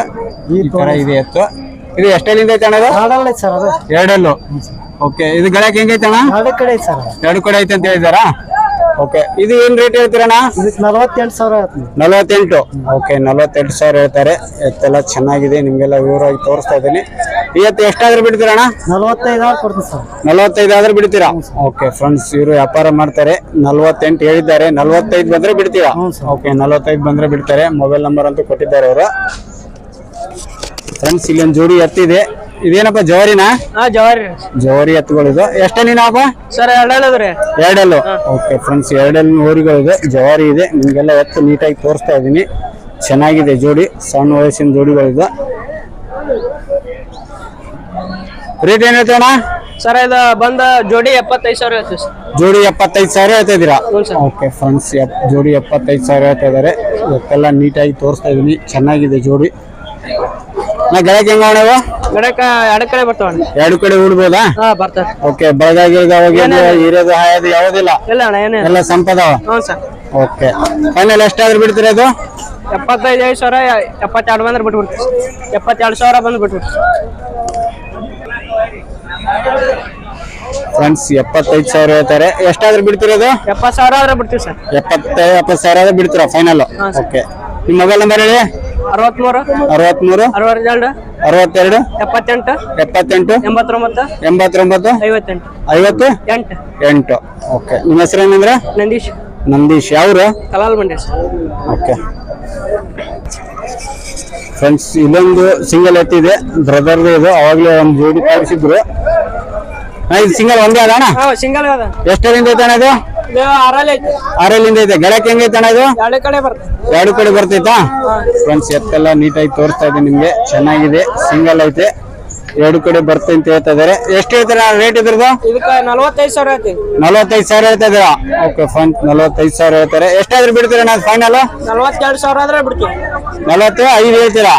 ಈ ತರ ಇದೆ ಎತ್ತು. ಇದು ಎಷ್ಟೆಲ್ಲಿಂದ ಐತೆ ಅಣ್ಣ ಎರಡಲ್ಲ ಸರ್ ಅದು. ಎರಡಲ್ಲೂ. ಓಕೆ ಇದು ಗಳಕ್ಕೆ ಹೆಂಗೈತೆ ಅಣ್ಣ? ಎರಡು ಕಡೆ ಐತೆ ಸರ್ ಎರಡು ಕಡೆ ಐತೆ ಅಂತ ಹೇಳಿದಾರಾ ಓಕೆ ಇದು ಏನ್ ರೇಟ್ ಹೇಳ್ತೀರಣ್ಣ? ಇದಕ್ಕೆ ನಲವತ್ತೆಂಟು ಸಾವಿರ ಆಯ್ತು. ನಲವತ್ತೆಂಟು? ಓಕೆ ನಲವತ್ತೆಂಟು ಸಾವಿರ ಹೇಳ್ತಾರೆ. ಎತ್ತೆಲ್ಲ ಚೆನ್ನಾಗಿದೆ ನಿಮ್ಗೆಲ್ಲ ವಿವರವಾಗಿ ತೋರಿಸ್ತಾ ಇದ್ದೀನಿ. ಇವತ್ತು ಎಷ್ಟಾದ್ರೂ ಬಿಡ್ತೀರಣ್ಣ? ಕೊಡ್ತೀನಿ ಸರ್. ನಲವತ್ತೈದು ಆದ್ರೆ ಬಿಡ್ತೀರಾ ಓಕೆ ಫ್ರೆಂಡ್ಸ್ ಇವರು ವ್ಯಾಪಾರ ಮಾಡ್ತಾರೆ. ನಲವತ್ತೆಂಟು ಹೇಳಿದ್ದಾರೆ. ನಲವತ್ತೈದು ಬಂದ್ರೆ ಬಿಡ್ತೀರಾ? ಓಕೆ ನಲವತ್ತೈದು ಬಂದ್ರೆ ಬಿಡ್ತಾರೆ. ಮೊಬೈಲ್ ನಂಬರ್ ಅಂತೂ ಕೊಟ್ಟಿದ್ದಾರೆ ಅವರು. ಫ್ರೆಂಡ್ಸ್ ಇಲ್ಲೊಂದು ಜೋಡಿ ಎತ್ತಿದೆ. ಇದೇನಪ್ಪ ಜವಾರಿನಾ? ಜವರಿ ಜವಾರಿ ಜವಾರಿ ಎತ್ತುಗಳಿದು ಎಷ್ಟನೇನಪ್ಪ ಸರ್ ಎರಡಲ್ಲದ್ರಿ ಎರಡಲ್ಲು? ಓಕೆ ಫ್ರೆಂಡ್ಸ್ ಎರಡಲ್ಲಿ ಊರುಗಳಿದೆ ಜವಾರಿ ಇದೆ. ನಿಮಗೆಲ್ಲ ಎತ್ತು ನೀಟಾಗಿ ತೋರಿಸ್ತಾ ಇದ್ದೀನಿ. ಚೆನ್ನಾಗಿದೆ ಜೋಡಿ ಸಣ್ಣ ವಯಸ್ಸಿನ ಜೋಡಿಗಳಿದೆ ರೇಟ್ ಏನ್ ಹೇಳ್ತೀವಣ್ಣ ಸರ್ ಇದು ಬಂದ ಜೋಡಿ ಎಪ್ಪತ್ತೈದು ಸಾವಿರ ಹೇಳ್ತೀವಿ ಸರ್. ಜೋಡಿ ಎಪ್ಪತ್ತೈದು ಸಾವಿರ ಹೇಳ್ತಾ ಇದೀರಾ ಓಕೆ ಫ್ರೆಂಡ್ಸ್ ಜೋಡಿ ಎಪ್ಪತ್ತೈದು ಸಾವಿರ ಹೇಳ್ತಾ ಇದಾರೆ ಇವತ್ತೆಲ್ಲ ನೀಟಾಗಿ ತೋರಿಸ್ತಾ ಇದೀನಿ ಚೆನ್ನಾಗಿದೆ ಜೋಡಿ. ನಾ ಗೆಳಕ್ಕೆ ಹೆಂಗ ಅವು ಗಡಕ ಎರಡು ಕಡೆ ಬರ್ತಾವಣ್ಣ ಎರಡು ಕಡೆ ಉಡ್ಬೋದಾ ಹಾ ಬರ್ತಾರೆ ಓಕೆ ಬೆಳಗಾಗಿ ಇರೋದು ಹಾಯೋದು ಯಾವುದಿಲ್ಲ. ಇಲ್ಲ ಅಣ್ಣ ಏನೇ ಎಲ್ಲ ಸಂಪದವ? ಹ್ಞೂ ಸರ್. ಓಕೆ ಫೈನಲ್ ಎಷ್ಟಾದ್ರೂ ಬಿಡ್ತೀರಾ ಅದು? ಎಪ್ಪತ್ತೈದು ಐದು ಸಾವಿರ ಎಪ್ಪತ್ತೆರಡು ಬಂದ್ರೆ ಬಿಟ್ಬಿಡ್ತೀವಿ ಎಪ್ಪತ್ತೆರಡು ಸಾವಿರ ಬಂದು ಬಿಟ್ಬಿಡ್ತೀವಿ ಫ್ರೆಂಡ್ಸ್ ಎಪ್ಪತ್ತೈದು ಸಾವಿರ ಹೇಳ್ತಾರೆ. ಎಷ್ಟಾದ್ರೂ ಬಿಡ್ತಿರೋದು ಎಪ್ಪತ್ತು ಸಾವಿರ ಆದ್ರೆ ಬಿಡ್ತೀವಿ ಸರ್. ಎಪ್ಪತ್ತೈದು ಎಪ್ಪತ್ತು ಸಾವಿರ ಆದ್ರೆ ಬಿಡ್ತೀರಾ ಫೈನಲ್. ಓಕೆ ನಿಮ್ಮ ಮೊಬೈಲ್ ನಂಬರ್ ಹೇಳಿ. ಅರವತ್ತ್ಮೂರು ಅರವತ್ಮೂರು. ಅರವತ್ತೆರಡು? ಅರವತ್ತೆರಡು. ಎಪ್ಪತ್ತೆಂಟು? ಎಪ್ಪತ್ತೆಂಟು. ಎಂಬತ್ತೊಂಬತ್ತು? ಎಂಬತ್ತೊಂಬತ್ತು. ಐವತ್ತೆಂಟು. ಐವತ್ತು? ಎಂಟು. ಎಂಟು. ಓಕೆ ನಿಮ್ಮ ಹೆಸರು ಏನಂದ್ರೆ? ನಂದೀಶ್. ನಂದೀಶ್. ಯಾವ್ರು? ಕಲಾಲ್ ಮಂಡೇ ಸರ್ ಓಕೆ ಫ್ರೆಂಡ್ಸ್ ಇಲ್ಲೊಂದು ಸಿಂಗಲ್ ಎತ್ತಿದೆ. ಬ್ರದರ್ದು ಇದು. ಅವಾಗಲೇ ಒಂದು ಜೋಡಿ ತೋರಿಸಿದ್ರು. ಇದು ಸಿಂಗಲ್ ಒಂದೇ ಅದ ಅಣ್ಣ? ಸಿಂಗಲ್ ಅದ. ಎಷ್ಟರಿಂದ ಐತೆ ಅಣ್ಣ ಇದು? ಆರಲ್ಲಿಂದ ಐತೆ. ಗಿಡಕ್ಕೆ ಹೆಂಗೈತೆ ಅಣ್ಣ ಇದು? ಎರಡು ಕಡೆ ಬರ್ತೈತೆ ಎರಡು ಕಡೆ ಬರ್ತೈತಾ? ಫ್ರೆಂಡ್ಸ್ ಎತ್ತೆಲ್ಲ ನೀಟಾಗಿ ತೋರಿಸ್ತಾ ಇದೆ ನಿಮ್ಗೆ. ಚೆನ್ನಾಗಿದೆ. ಸಿಂಗಲ್ ಐತೆ. ಎರಡು ಕಡೆ ಬರ್ತೈತೆ ಅಂತ ಹೇಳ್ತಾ ಇದಾರೆ ಎಷ್ಟು ಹೇಳ್ತಾರೆ ರೇಟ್ ಇದ್ರದ್ದು? ಇದಕ್ಕೆ ನಲ್ವತ್ತೈದು ಸಾವಿರ ಐತಿ. ನಲವತ್ತೈದು ಸಾವಿರ ಹೇಳ್ತಾ ಇದ್ದೀರಾ? ಓಕೆ ಫೈನ್ ನಲವತ್ತೈದು ಸಾವಿರ ಹೇಳ್ತಾರೆ. ಎಷ್ಟಾದ್ರೂ ಬಿಡ್ತೀರಾ ನಾನು ಫೈನಲ್ ನಲ್ವತ್ತೆರಡು ಸಾವಿರ ಆದ್ರೆ ಬಿಡ್ತೀನಿ ನಲವತ್ತು ಐದು ಹೇಳ್ತೀರಾ.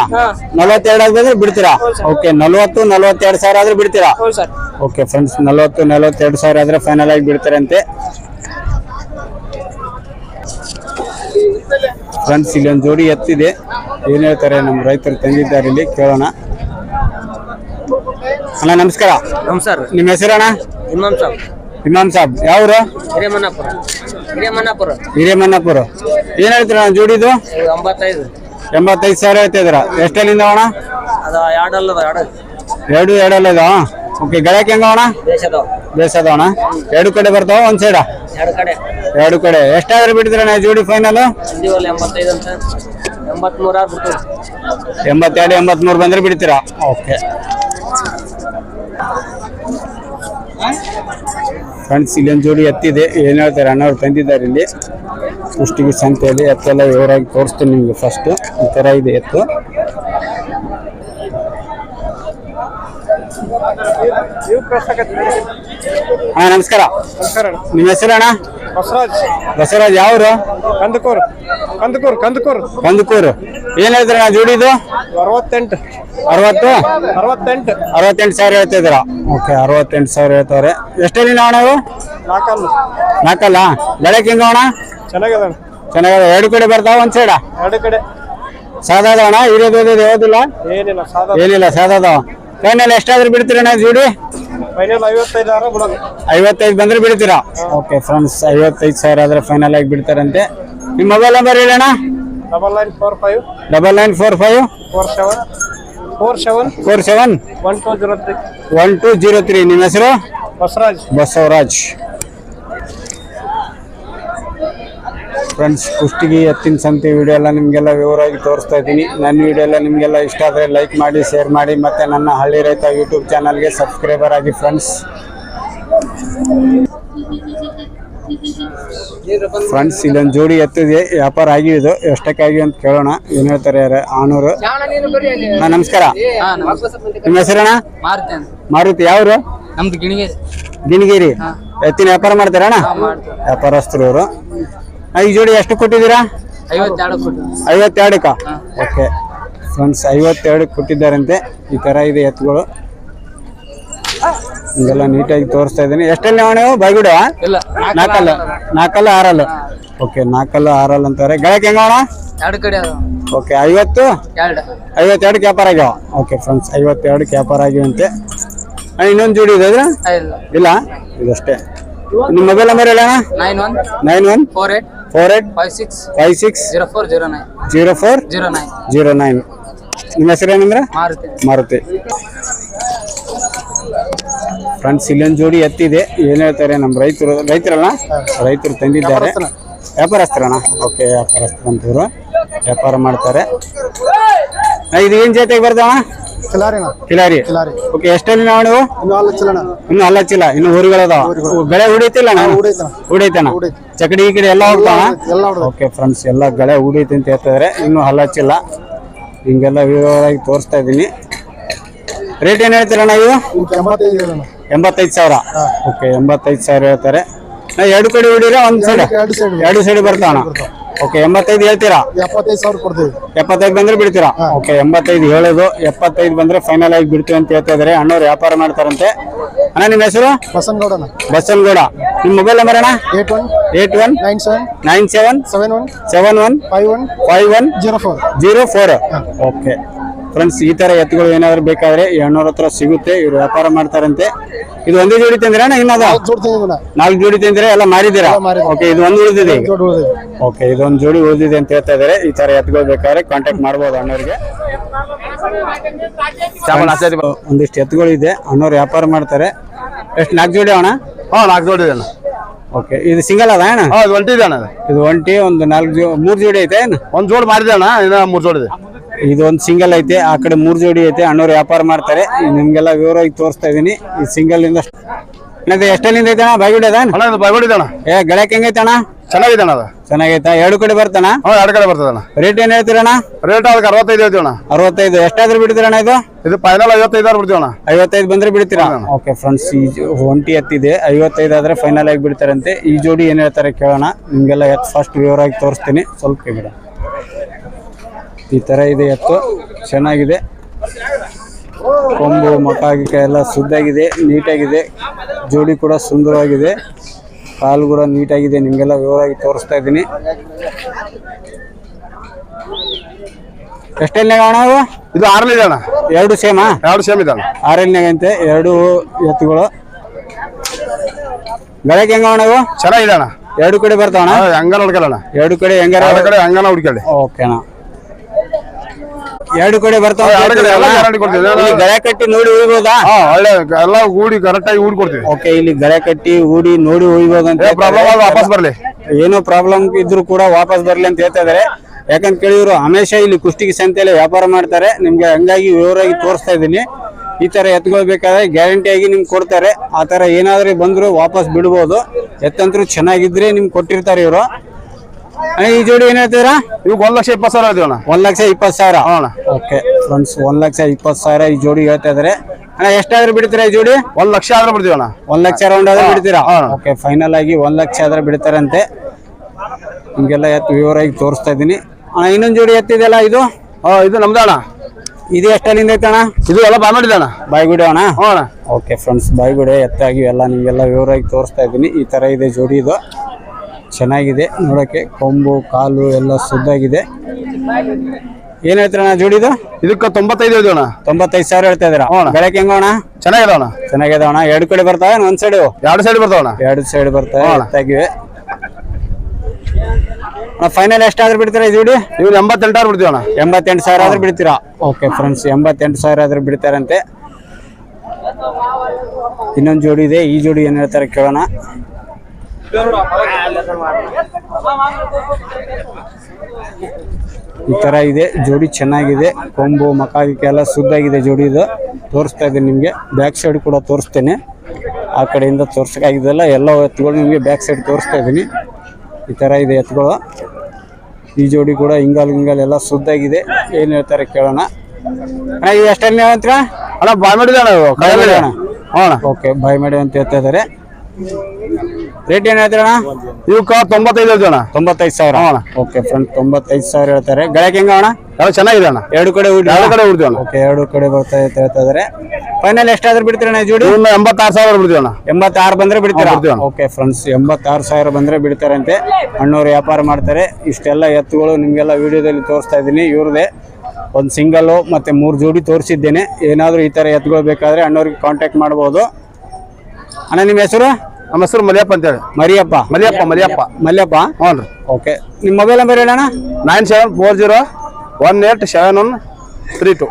ನಲವತ್ತೆರಡು ಆಗಿದ್ರೆ ಬಿಡ್ತೀರಾ? ಓಕೆ ನಲವತ್ತು ನಲವತ್ತೆರಡು ಸಾವಿರ ಆದ್ರೆ ಬಿಡ್ತೀರಾ? ಓಕೆ ಫ್ರೆಂಡ್ಸ್ ನಲವತ್ತು ನಲವತ್ತೆರಡು ಸಾವಿರ ಆದ್ರೆ ಫೈನಲ್ ಆಗಿ ಬಿಡ್ತಾರಂತೆ. ಫ್ರೆಂಡ್ಸ್ ಇಲ್ಲಿ ಒಂದು ಜೋಡಿ ಎತ್ತಿದೆ. ಏನ್ ಹೇಳ್ತಾರೆ ನಮ್ಮ ರೈತರು ತಂದಿದ್ದಾರೆ ಇಲ್ಲಿ ಕೇಳೋಣ. ಅಣ್ಣ ನಮಸ್ಕಾರ. ನಮಸ್ಕಾರ. ನಿಮ್ಮ ಹೆಸರಣ್ಣ ಇಮಾಮ್ ಸಾಬ್. ಇಮಾಮ್ ಸಾಬ್. ಯಾವ್ರು ಹಿರೇಮನ್ನಾಪುರ. ಹಿರೇಮನ್ನಾಪುರ. ಹಿರೇಮನ್ನಪುರ. ಏನ್ ಹೇಳ್ತೀರ ಅಣ್ಣ ಜೋಡಿದು? ಎಂಬತ್ತೈದು. ಎಂಬತ್ತೈದು ಸಾವಿರ ಹೇಳ್ತಿದ್ರ ಎಷ್ಟಲ್ಲಿಂದ ಅಣ್ಣ? ಅದು ಎರಡಲ್ಲದ ಎರಡು. ಎರಡು ಎರಡಲ್ಲ ಇದಾವ ಓಕೆ ಗಳಕ್ಕೆ ಹೆಂಗ ಅಣ್ಣ? ಬೇಸದ ಅಣ್ಣ. ಎರಡು ಕಡೆ ಬರ್ತಾವ ಒಂದ್ ಸೈಡ ಎರಡು ಕಡೆ. ಎರಡು ಕಡೆ. ಎಷ್ಟಾದ್ರೂ ಈ ಜೋಡಿ ಫೈನಲ್ ಎಂಬತ್ತೈದು ಅಂತ. ಎಂಬತ್ಮೂರ ಎಂಬತ್ತೆರಡು ಎಂಬತ್ಮೂರು ಬಂದ್ರೆ ಬಿಡ್ತೀರಾ? ಓಕೆ ಫ್ರೆಂಡ್ಸ್, ಇಲ್ಲೊಂದು ಜೋಡಿ ಎತ್ತಿದೆ. ಏನ್ ಹೇಳ್ತಾರೆ, ಅಣ್ಣವ್ರು ತಂದಿದ್ದಾರೆ ಇಲ್ಲಿ. ಕುಷ್ಟಿಗೆ ಸಂತೆಯಲ್ಲಿ ಎತ್ತೆಲ್ಲ ವಿವರಾಗಿ ತೋರಿಸ್ತೀನಿ ನಿಮ್ಗೆ ಫಸ್ಟ್ ಈ ತರ ಇದೆ ಎತ್ತು. ಅಣ್ಣ ನಮಸ್ಕಾರ. ನಿಮ್ಮ ಹೆಸರು ಅಣ್ಣ? ಬಸವರಾಜ್. ಬಸವರಾಜ್ ಯಾವ್ರು? ಕಂದಕೂರ್. ಕಂದಕೂರ್ ಕಂದಕೂರ್. ಕಂದಕೂರು. ಏನ್ ಹೇಳ್ತಾರೆ ಅಣ್ಣ ಜೋಡಿದು? ಅರವತ್ತೆಂಟು. ಅರವತ್ತು? ಅರವತ್ತೆಂಟು. ಅರವತ್ತೆಂಟು ಸಾವಿರ ಹೇಳ್ತಿದ್ರ ಓಕೆ ಅರವತ್ತೆಂಟು ಸಾವಿರ ಹೇಳ್ತಾವ್ರೆ. ಎಷ್ಟಲ್ಲಿ ಅಣ್ಣ ಇವು ನಾಕಲ್ಲ ನಾಲ್ಕಲ್ಲ? ಹೆಂಗ ಅಣ್ಣ? ಚೆನ್ನಾಗದ ಚೆನ್ನಾಗದ. ಎರಡು ಕಡೆ ಬರ್ತಾವ ಒಂದ್ ಸೈಡ ಎರಡು ಕಡೆ. ಸಾದಾದ ಅಣ್ಣ? ಇರೋದಿಲ್ಲ ಯಾವುದಿಲ್ಲ? ಏನಿಲ್ಲ ಸಾದಾ ಏನಿಲ್ಲ ಸಾದಾದ ಫೈನಲ್ ಎಷ್ಟಾದ್ರೂ ಬಿಡ್ತೀರಣ್ಣ ಜೋಡಿ? ಫೈನಲ್ ಐವತ್ತೈದು ಆರ ಬಿಡೋದು. ಐವತ್ತೈದು ಬಂದ್ರೆ ಬಿಡ್ತೀರಾ? ಓಕೆ ಫ್ರೆಂಡ್ಸ್ ಐವತ್ತೈದು ಸಾವಿರ ಆದ್ರೆ ಫೈನಲ್ ಆಗಿ ಬಿಡ್ತಾರಂತೆ. ನಿಮ್ಮ ಮೊಬೈಲ್ ನಂಬರ್ ಹೇಳೋಣ double nine four five double nine four five four seven four seven four seven one two zero three one two zero three ನಿಮ್ಮ ಹೆಸರು? ಬಸವರಾಜ್. ಬಸವರಾಜ್. ಫ್ರೆಂಡ್ಸ್ ಕುಷ್ಟಗಿ ಎತ್ತಿನ ಸಂತೆ ವಿಡಿಯೋ ಎಲ್ಲ ನಿಮಗೆಲ್ಲ ವಿವರವಾಗಿ ತೋರಿಸ್ತಾ ಇದ್ದೀನಿ. ನನ್ನ ವಿಡಿಯೋ ಎಲ್ಲ ನಿಮಗೆಲ್ಲ ಇಷ್ಟ ಆದರೆ ಲೈಕ್ ಮಾಡಿ ಶೇರ್ ಮಾಡಿ ಮತ್ತು ನನ್ನ ಹಳ್ಳಿ ರೈತ ಯೂಟ್ಯೂಬ್ ಚಾನಲ್ಗೆ ಸಬ್ಸ್ಕ್ರೈಬರ್ ಆಗಿ ಫ್ರೆಂಡ್ಸ್ ಫ್ರೆಂಡ್ಸ್ ಇಲ್ಲೊಂದು ಜೋಡಿ ಎತ್ತಿದೆ. ವ್ಯಾಪಾರ ಆಗಿದ್ದು ಎಷ್ಟಕ್ಕಾಗಿ ಅಂತ ಕೇಳೋಣ. ಏನು ಹೇಳ್ತಾರೆ ಯಾರು? ಆನೂರು. ಹಾಂ ನಮಸ್ಕಾರ. ನಿಮ್ಮ ಹೆಸರಣ್ಣ ಅಣ್ಣ? ಮಾರುತಿ ಯಾವ್ರು? ನಮ್ದು ಗಿಣಿಗೇರಿ. ಎತ್ತಿನ ವ್ಯಾಪಾರ ಮಾಡ್ತಾರಣ್ಣ ವ್ಯಾಪಾರಸ್ಥರು ಇವರು ಈ ಜೋಡಿ ಎಷ್ಟು ಕೊಟ್ಟಿದ್ದೀರಾ? ಐವತ್ತೆರಡು ಕೊಟ್ಟು. ಐವತ್ತೆರಡಕ್ಕ? ಓಕೆ. ಫ್ರೆಂಡ್ಸ್ ಐವತ್ತೆರಡು ಕೊಟ್ಟಿದ್ದಾರಂತೆ. ಈ ತರ ಇದೆ ಎತ್ತುಗಳು. ಇದೆಲ್ಲ ನೀಟಾಗಿ ತೋರಿಸ್ತಾ ಇದ್ದೀನಿ. ಎಷ್ಟಲ್ಲಿ ನೀವು ಬೈಗುಡ ನಾಲ್ಕಲ್ಲ ನಾಲ್ಕಲ್ಲ ಆರಲ್ಲ. ಓಕೆ ನಾಲ್ಕಲ್ಲ ಆರಲ್ಲ ಅಂತಾರೆ. ಗಳಕ್ಕೆ ಹೆಂಗ ಎರಡು ಕಡೆ ಓಕೆ ಐವತ್ತು? ಐವತ್ತೆರಡು ಕ್ಯಾಪರ್ ಆಗ್ಯಾವ? ಓಕೆ ಫ್ರೆಂಡ್ಸ್ ಐವತ್ತೆರಡು ಕ್ಯಾಪರ್ ಆಗಿವಂತೆ ಇನ್ನೊಂದು ಜೋಡಿ ಇದೆ ಇಲ್ಲ. ಇಲ್ಲ? ಇದಷ್ಟೇ. ನಿಮ್ಮ ಮೊಬೈಲ್ ನಂಬರ್ ಹೇಳ nine one nine one four eight four eight five six five six zero four zero nine zero four zero nine zero nine ನಿಮ್ಮ ಹೆಸರು ಏನಂದ್ರೆ? ಮಾರುತಿ. ಮಾರುತಿ. ಫ್ರೆಂಡ್ಸ್ ಇಲ್ಲೊಂದು ಜೋಡಿ ಎತ್ತಿದೆ. ಏನ್ ಹೇಳ್ತಾರೆ ನಮ್ಮ ರೈತರು? ರೈತರಲ್ಲ? ರೈತರು ತಂದಿದ್ದಾರೆ. ವ್ಯಾಪಾರಸ್ಥರಣ್ಣ ಓಕೆ ವ್ಯಾಪಾರಸ್ಥರಂತವ್ರು ವ್ಯಾಪಾರ ಮಾಡ್ತಾರೆ. ಇದು ಏನ್ ಜೊತೆಗೆ ಬರ್ತಾವ ಕಿಲಾರಿನ. ಕಿಲಾರಿ. ಕಿಲಾರಿ. ಓಕೆ ಎಷ್ಟಲ್ಲಿ ನಾವು ನೀವು? ಇನ್ನು ಅಲ್ಲ ಚಲನ ಇನ್ನು ಹಲ್ಲಚ್ಚಿಲ್ಲ ಇನ್ನು ಊರುಗಳದಾವ ಬೆಳೆ ಉಡೈತಿಲ್ಲ ನಾನು. ಉಡೈತನ ಚಕಡಿ ಈ ಕಡೆ ಎಲ್ಲ ಹೋಗ್ತಾವ ಎಲ್ಲ. ಓಕೆ ಫ್ರೆಂಡ್ಸ್ ಎಲ್ಲ ಬೆಳೆ ಉಡೈತಿ ಅಂತ ಹೇಳ್ತಿದ್ರೆ. ಇನ್ನು ಹಲ್ಲಚ್ಚಿಲ್ಲ ಹಿಂಗೆಲ್ಲ ವಿವರವಾಗಿ ತೋರಿಸ್ತಾ ಇದ್ದೀನಿ. ರೇಟ್ ಏನು ಹೇಳ್ತೀರಣ್ಣ ಇವು ಎಂಬತ್ತೈದು ಎಂಬತ್ತೈದು ಸಾವಿರ. ಓಕೆ ಎಂಬತ್ತೈದು ಸಾವಿರ ಹೇಳ್ತಾರೆ. ನಾ ಎರಡು ಕಡೆ ಹೊಡಿರ ಒಂದು ಸೈಡ್ ಎರಡು ಸೈಡ್ ಬರ್ತಾವಣ ಓಕೆ ಎಂಬತ್ತೈದು ಹೇಳ್ತೀರಾ? ಎಪ್ಪತ್ತೈದು ಸಾವಿರ ಕೊಡ್ತೀವಿ. ಎಪ್ಪತ್ತೈದು ಬಂದ್ರೆ ಬಿಡ್ತೀರಾ? ಓಕೆ ಎಂಬತ್ತೈದು ಹೇಳೋದು ಎಪ್ಪತ್ತೈದು ಬಂದ್ರೆ ಫೈನಲ್ ಆಗಿ ಬಿಡ್ತೀವಿ ಅಂತ ಹೇಳ್ತಾ ಇದಾರೆ. ಅಣ್ಣವ್ರು ವ್ಯಾಪಾರ ಮಾಡ್ತಾರಂತೆ. ಅಣ್ಣ ನಿಮ್ಮ ಹೆಸರು? ಬಸನಗೌಡನ ಬಸನಗೌಡ. ನಿಮ್ಮ ಮೊಬೈಲ್ ನಂಬರ್ ಅಣ್ಣ? Eight one eight one nine seven nine seven seven one seven one five one five one zero four. Zero four. Okay friends ಈ ತರ ಎತ್ತುಗಳು ಏನಾದ್ರು ಬೇಕಾದ್ರೆ ಎಣ್ಣೂರ ಹತ್ರ ಸಿಗುತ್ತೆ. ಇವ್ರು ವ್ಯಾಪಾರ ಮಾಡ್ತಾರಂತೆ. ಇದು ಒಂದೇ ಜೋಡಿ ತಂದ್ರೆ ಇನ್ನದ? ನಾಲ್ಕು ಜೋಡಿ ತಂದ್ರೆ? ಎಲ್ಲ ಮಾರಿದ್ದೀರಾ? ಓಕೆ ಇದು ಒಂದು ಉಳಿದಿದೆ ಓಕೆ ಇದೊಂದು ಜೋಡಿ ಉಳಿದಿದೆ. ಅಂತ ಹೇಳ್ತಾ ಇದಾರೆ. ಈ ತರ ಎತ್ತುಗಳು ಬೇಕಾದ್ರೆ ಕಾಂಟ್ಯಾಕ್ಟ್ ಮಾಡ್ಬೋದು ಅಣ್ಣವ್ರಿಗೆ. ಒಂದಿಷ್ಟು ಎತ್ತುಗಳು ಇದೆ. ಅಣ್ಣವ್ರು ವ್ಯಾಪಾರ ಮಾಡ್ತಾರೆ. ಎಷ್ಟು ನಾಲ್ಕು ಜೋಡಿ ಅಣ್ಣ? ಹಾ ನಾಲ್ಕು ಜೋಡಿ ಇದೆ ಅಣ್ಣ. ಓಕೆ ಇದು ಸಿಂಗಲ್ ಅದ ಅಣ್ಣ? ಹಾ ಇದು ಒಂಟಿ ಇದೆ ಅಣ್ಣ. ಇದು. ಒಂಟಿ ಒಂದು ನಾಲ್ಕು ಜೋ ಮೂರು ಜೋಡಿ ಐತೆ ಏನು? ಒಂದು ಜೋಡಿ ಮಾಡಿದೆ ಅಣ್ಣ ಇನ್ನ ಮೂರು ಜೋಡಿ ಇದೆ. ಇದು ಒಂದು ಸಿಂಗಲ್ ಐತೆ ಆ ಕಡೆ ಮೂರು ಜೋಡಿ ಐತೆ ಅಣ್ಣವ್ರು ವ್ಯಾಪಾರ ಮಾಡ್ತಾರೆ. ನಿಮ್ಗೆಲ್ಲ ವಿವರವಾಗಿ ತೋರಿಸ್ತಾ ಇದೀನಿ. ಈ ಸಿಂಗಲ್ ಇಂದ ಎಷ್ಟಲ್ಲಿಂದ ಐತೆ ಅಣ್ಣ? ಬಾಯ್ಗುಡಿ ಅದ ಅಣ್ಣ ಏ ಗಳಕ್ ಹೆಂಗೈತೆ ಅಣ್ಣ? ಚೆನ್ನಾಗಿದೆ ಅಣ್ಣ ಅದು. ಚೆನ್ನಾಗೈತಾ? ಎರಡು ಕಡೆ ಬರ್ತಾನ ಎರಡು ಕಡೆ ಬರ್ತದಣ್ಣ ರೇಟ್ ಏನ್ ಹೇಳ್ತೀರಣ್ಣ ರೇಟ್ ಅದಕ್ಕೆ ಅರವತ್ತೈದು ಹೇಳ್ತೀವಣ ಅಣ್ಣ. ಅರವತ್ತೈದು. ಎಷ್ಟಾದ್ರೂ ಬಿಡ್ತೀರಣ್ಣ ಇದು? ಇದು ಫೈನಲ್ ಐವತ್ತೈದು ಆರು ಬಿಡ್ತೀವಿ ಅಣ್ಣ. ಐವತ್ತೈದು ಬಂದ್ರೆ ಬಿಡ್ತೀರಾ? ಓಕೆ ಫ್ರೆಂಡ್ಸ್ ಈ ಒಂಟಿ ಎತ್ತಿದೆ ಐವತ್ತೈದು ಆದ್ರೆ ಫೈನಲ್ ಆಗಿ ಬಿಡ್ತಾರಂತೆ. ಈ ಜೋಡಿ ಏನ್ ಹೇಳ್ತಾರೆ ಕೇಳೋಣ. ನಿಮ್ಗೆಲ್ಲ ಫಸ್ಟ್ ಫಸ್ಟ್ ವಿವರವಾಗಿ ತೋರಿಸ್ತೀನಿ. ಸ್ವಲ್ಪ ಬಿಡ. ಈ ತರ ಇದೆ ಎತ್ತು. ಚೆನ್ನಾಗಿದೆ. ಕೊಂಬು ಗಿಕ ಎಲ್ಲ ಶುದ್ಧಾಗಿದೆ ನೀಟಾಗಿದೆ. ಜೋಡಿ ಕೂಡ ಸುಂದರವಾಗಿದೆ. ಕಾಲು ಕೂಡ ನೀಟಾಗಿದೆ. ನಿಮಗೆಲ್ಲ ವಿವರವಾಗಿ ತೋರಿಸ್ತಾ ಇದ್ದೀನಿ. ಎಷ್ಟೆಲ್ಲ ಅಣ್ಣ ಅವು ಇದು ಆರನೇ ಅಣ್ಣ ಎರಡು ಸೇಮಾ? ಎರಡು ಸೇಮ್ ಇದೆ ಅಣ್ಣ. ಅಂತೆ. ಎರಡು ಎತ್ತುಗಳು. ಬೆಳಗ್ಗೆ ಹೆಂಗ ಅಣ್ಣ ಇವು ಚೆನ್ನಾಗಿದೆ ಅಣ್ಣ. ಎರಡು ಕಡೆ ಬರ್ತಾವಣ್ಣ ಹಾ, ಹಂಗಾನ ಹುಡ್ಕಲ್ಲ ಅಣ್ಣ ಎರಡು ಕಡೆ ಹೆಂಗಾರ? ಎರಡು ಕಡೆ ಹಂಗಾರ ಹುಡ್ಕೊಳ್ಳಿ. ಓಕೆ ಅಣ್ಣ. ಎರಡು ಕಡೆ ಬರ್ತಾವೆ ಎರಡು ಕಡೆ ಎಲ್ಲ ಗ್ಯಾರಂಟಿ ಕೊಡ್ತೀವಿ. ಇಲ್ಲಿ ಗಳೆ ಕಟ್ಟಿ ನೋಡಿ ಉಳಿಬೋದಾ? ಹಾ ಒಳ್ಳೆ ಎಲ್ಲ ಊಡಿ ಕರೆಕ್ಟ್ ಆಗಿ ಊಡ್ ಕೊಡ್ತೀವಿ ಓಕೆ ಇಲ್ಲಿ ಗಳೆ ಕಟ್ಟಿ ಊಡಿ ನೋಡಿ ಉಳಿಬೋದು ಅಂತ ಪ್ರಾಬ್ಲಮ್ ಆದ್ರೆ ವಾಪಸ್ ಬರ್ಲಿ. ಏನೋ ಪ್ರಾಬ್ಲಮ್ ಇದ್ರು ಕೂಡ ವಾಪಸ್ ಬರ್ಲಿ ಅಂತ ಹೇಳ್ತಾ ಇದಾರೆ ಯಾಕಂತ ಕೇಳಿದ್ರು ಹಮೇಶ ಇಲ್ಲಿ ಕುಷ್ಟಿಗೆ ಸಂತೆಯಲ್ಲಿ ವ್ಯಾಪಾರ ಮಾಡ್ತಾರೆ. ನಿಮ್ಗೆ ಹಂಗಾಗಿ ವಿವರವಾಗಿ ತೋರಿಸ್ತಾ ಇದ್ದೀನಿ. ಈ ತರ ಎತ್ಕೊಳ್ಬೇಕಾದ್ರೆ ಗ್ಯಾರಂಟಿ ಆಗಿ ನಿಮ್ಗೆ ಕೊಡ್ತಾರೆ. ಆ ತರ ಏನಾದ್ರೂ ಬಂದ್ರು ವಾಪಸ್ ಬಿಡ್ಬೋದು. ಎತ್ತಂತ್ರು ಚೆನ್ನಾಗಿದ್ರೆ ನಿಮ್ಗೆ ಕೊಟ್ಟಿರ್ತಾರೆ ಇವರು. ಈ ಜೋಡಿ ಏನ್ ಹೇಳ್ತೀರಾ? ಇವಾಗ ಒಂದ್ ಲಕ್ಷ ಇಪ್ಪತ್ತು ಸಾವಿರ ಒಂದ್ ಲಕ್ಷ ಇಪ್ಪತ್ತು ಸಾವಿರ? ಅಣ್ಣ ಓಕೆ ಫ್ರೆಂಡ್ಸ್ ಒಂದ್ ಲಕ್ಷ ಇಪ್ಪತ್ತು ಸಾವಿರ ಈ ಜೋಡಿ ಹೇಳ್ತಾ ಇದಾರೆ. ಅಣ್ಣ ಎಷ್ಟಾದ್ರೂ ಬಿಡ್ತೀರ ಈ ಜೋಡಿ? ಒಂದ್ ಲಕ್ಷ ಆದ್ರೂ ಬಿಡ್ತೀವಣ ಒಂದ್ ಲಕ್ಷ ರೌಂಡ್ ಆದ್ರೂ ಬಿಡ್ತೀರಾ? ಓಕೆ ಫೈನಲ್ ಆಗಿ ಒಂದ್ ಲಕ್ಷ ಆದ್ರೂ ಬಿಡ್ತಾರಂತೆ. ನಿಮ್ಗೆಲ್ಲ ಎತ್ತು ವಿವರವಾಗಿ ತೋರಿಸ್ತಾ ಇದ್ದೀನಿ. ಅಣ್ಣ ಇನ್ನೊಂದ್ ಜೋಡಿ ಎತ್ತಿದೆಯಲ್ಲ ಇದು? ಹಾ ಇದು ನಮ್ದು ಅಣ್ಣ. ಇದು ಎಷ್ಟಲ್ಲಿಂದ ಐತಣ ಅಣ್ಣ? ಇದು ಎಲ್ಲ ಬಾಯ್ಮಾಡಿದೆ ಅಣ್ಣ. ಬಾಯ್ಗುಡಿ ಅಣ್ಣ? ಅಣ್ಣ ಓಕೆ ಫ್ರೆಂಡ್ಸ್ ಬಾಯ್ಗುಡೆ ಎತ್ತಾಗಿ ಎಲ್ಲ ನಿಮ್ಗೆಲ್ಲ ವಿವರವಾಗಿ ತೋರಿಸ್ತಾ ಇದ್ದೀನಿ. ಈ ತರ ಇದೆ ಜೋಡಿ ಇದು. ಚೆನ್ನಾಗಿದೆ. ನೋಡೋಕ್ಕೆ ಕೊಂಬು ಕಾಲು ಎಲ್ಲ ಸುದ್ದಾಗಿದೆ. ಏನ್ ಹೇಳ್ತೀರಣ್ಣ ಜೋಡಿದು? ಇದಕ್ಕೆ ತೊಂಬತ್ತೈದು ಅಣ್ಣ. ತೊಂಬತ್ತೈದು ಸಾವಿರ ಹೇಳ್ತಾ ಇದ್ದೀರಾ? ಹ್ಞೂ ಅಣ್ಣ. ಬೆಳಗ್ಗೆ ಹೆಂಗೋಣ ಚೆನ್ನಾಗಿದೆ ಅಣ್ಣ. ಚೆನ್ನಾಗಿದೆ ಅಣ್ಣ. ಎರಡು ಕಡೆ ಬರ್ತಾವೆ ಒಂದ್ ಸೈಡ್ ಎರಡು ಸೈಡ್ ಬರ್ತಾವಣ ಎರಡು ಸೈಡ್ ಬರ್ತಾವೆ ಅಣ್ಣ. ಫೈನಲ್ ಎಷ್ಟಾದ್ರೂ ಬಿಡ್ತೀರಾ ಈ ಜೋಡಿ? ನೀವು ಎಂಬತ್ತೆಂಟು ಬಿಡ್ತೀವಣ ಎಂಬತ್ತೆಂಟು ಸಾವಿರ ಆದ್ರೂ ಬಿಡ್ತೀರಾ? ಓಕೆ ಫ್ರೆಂಡ್ಸ್ ಎಂಬತ್ತೆಂಟು ಸಾವಿರ ಆದ್ರೂ ಬಿಡ್ತಾರಂತೆ. ಇನ್ನೊಂದು ಜೋಡಿ ಇದೆ. ಈ ಜೋಡಿ ಏನು ಹೇಳ್ತಾರೆ ಕೇಳೋಣ. ಈ ತರ ಇದೆ. ಜೋಡಿ ಚೆನ್ನಾಗಿದೆ. ಕೊಂಬು ಮಕ ಶುದ್ಧಾಗಿದೆ ಜೋಡಿ ಇದು. ತೋರಿಸ್ತಾ ಇದ್ದೀನಿ ನಿಮಗೆ. ಬ್ಯಾಕ್ ಸೈಡ್ ಕೂಡ ತೋರಿಸ್ತೇನೆ. ಆ ಕಡೆಯಿಂದ ತೋರ್ಸಕ್ಕಾಗಿದ್ದಲ್ಲ ಎಲ್ಲ ಎತ್ತುಗಳು ನಿಮಗೆ ಬ್ಯಾಕ್ ಸೈಡ್ ತೋರಿಸ್ತಾ ಇದ್ದೀನಿ. ಈ ತರ ಇದೆ ಎತ್ತುಗಳು. ಈ ಜೋಡಿ ಕೂಡ ಹಿಂಗಾಲ್ ಹಿಂಗಾಲ್ ಎಲ್ಲ ಸುದ್ದಾಗಿದೆ ಏನು ಹೇಳ್ತಾರೆ ಕೇಳೋಣ. ಅಣ್ಣ ಇವು ಅಣ್ಣ ಬಾಯ್ಮಾಡಿದೆ ಅಣ್ಣ ಬಾಯ್ ಮಾಡಿ ಅಣ್ಣ. ಹ್ಞೂ ಓಕೆ ಬಾಯ್ ಮಾಡಿ ಅಂತ ಹೇಳ್ತಾ ಇದಾರೆ ರೇಟ್ ಏನ್ ಹೇಳ್ತೀರಣ ಇವಕ್ಕ ತೊಂಬತ್ತೈದು ಹೇಳ್ತೀವಿ ಅಣ್ಣ. ತೊಂಬತ್ತೈದು ಸಾವಿರ? ಅಣ್ಣ. ಓಕೆ ಫ್ರೆಂಡ್ ತೊಂಬತ್ತೈದು ಸಾವಿರ ಹೇಳ್ತಾರೆ. ಗಳಕ್ಕೆ ಹೆಂಗ ಅಣ್ಣ? ಯಾವ ಚೆನ್ನಾಗಿದೆ ಅಣ್ಣ. ಎರಡು ಕಡೆ ಎರಡು ಕಡೆ ಅಣ್ಣ. ಓಕೆ ಎರಡು ಕಡೆ ಬರ್ತಾ ಅಂತ ಹೇಳ್ತಾ ಇದಾರೆ ಫೈನಲ್ ಎಷ್ಟಾದ್ರೂ ಬಿಡ್ತೀರಣ್ಣ ಜೋಡಿ? ಎಂಬತ್ತಾರು ಸಾವಿರ ಬಿಡ್ತೀವಿ ಅಣ್ಣ. ಎಂಬತ್ತಾರು ಬಂದ್ರೆ ಬಿಡ್ತೀರಾ? ಓಕೆ ಫ್ರೆಂಡ್ಸ್ ಎಂಬತ್ತಾರು ಸಾವಿರ ಬಂದ್ರೆ ಬಿಡ್ತಾರಂತೆ. ಅಣ್ಣವ್ರು ವ್ಯಾಪಾರ ಮಾಡ್ತಾರೆ. ಇಷ್ಟೆಲ್ಲ ಎತ್ತುಗಳು ನಿಮ್ಗೆಲ್ಲ ವಿಡಿಯೋದಲ್ಲಿ ತೋರಿಸ್ತಾ ಇದ್ದೀನಿ. ಇವ್ರದೇ ಒಂದು ಸಿಂಗಲ್ಲು ಮತ್ತೆ ಮೂರು ಜೋಡಿ ತೋರಿಸಿದ್ದೇನೆ. ಏನಾದರೂ ಈ ಥರ ಎತ್ತುಗಳು ಬೇಕಾದ್ರೆ ಅಣ್ಣವ್ರಿಗೆ ಕಾಂಟ್ಯಾಕ್ಟ್ ಮಾಡ್ಬೋದು. ಅಣ್ಣ ನಿಮ್ಮ ಹೆಸರು? ನಮ್ಮ ಹೆಸರು ಮಲಿಯಪ್ಪ ಅಂತೇಳಿ. ಮರಿಯಪ್ಪ. ಮಲಿಯಪ್ಪ ಮಲಿಯಪ್ಪ. ಮಲ್ಯಪ್ಪ. ಹ್ಞೂ ರೀ ಓಕೆ. ನಿಮ್ಮ ಮೊಬೈಲ್ ನಂಬರ್ ಹೇಳೋಣ nine seven four zero one eight seven one three two.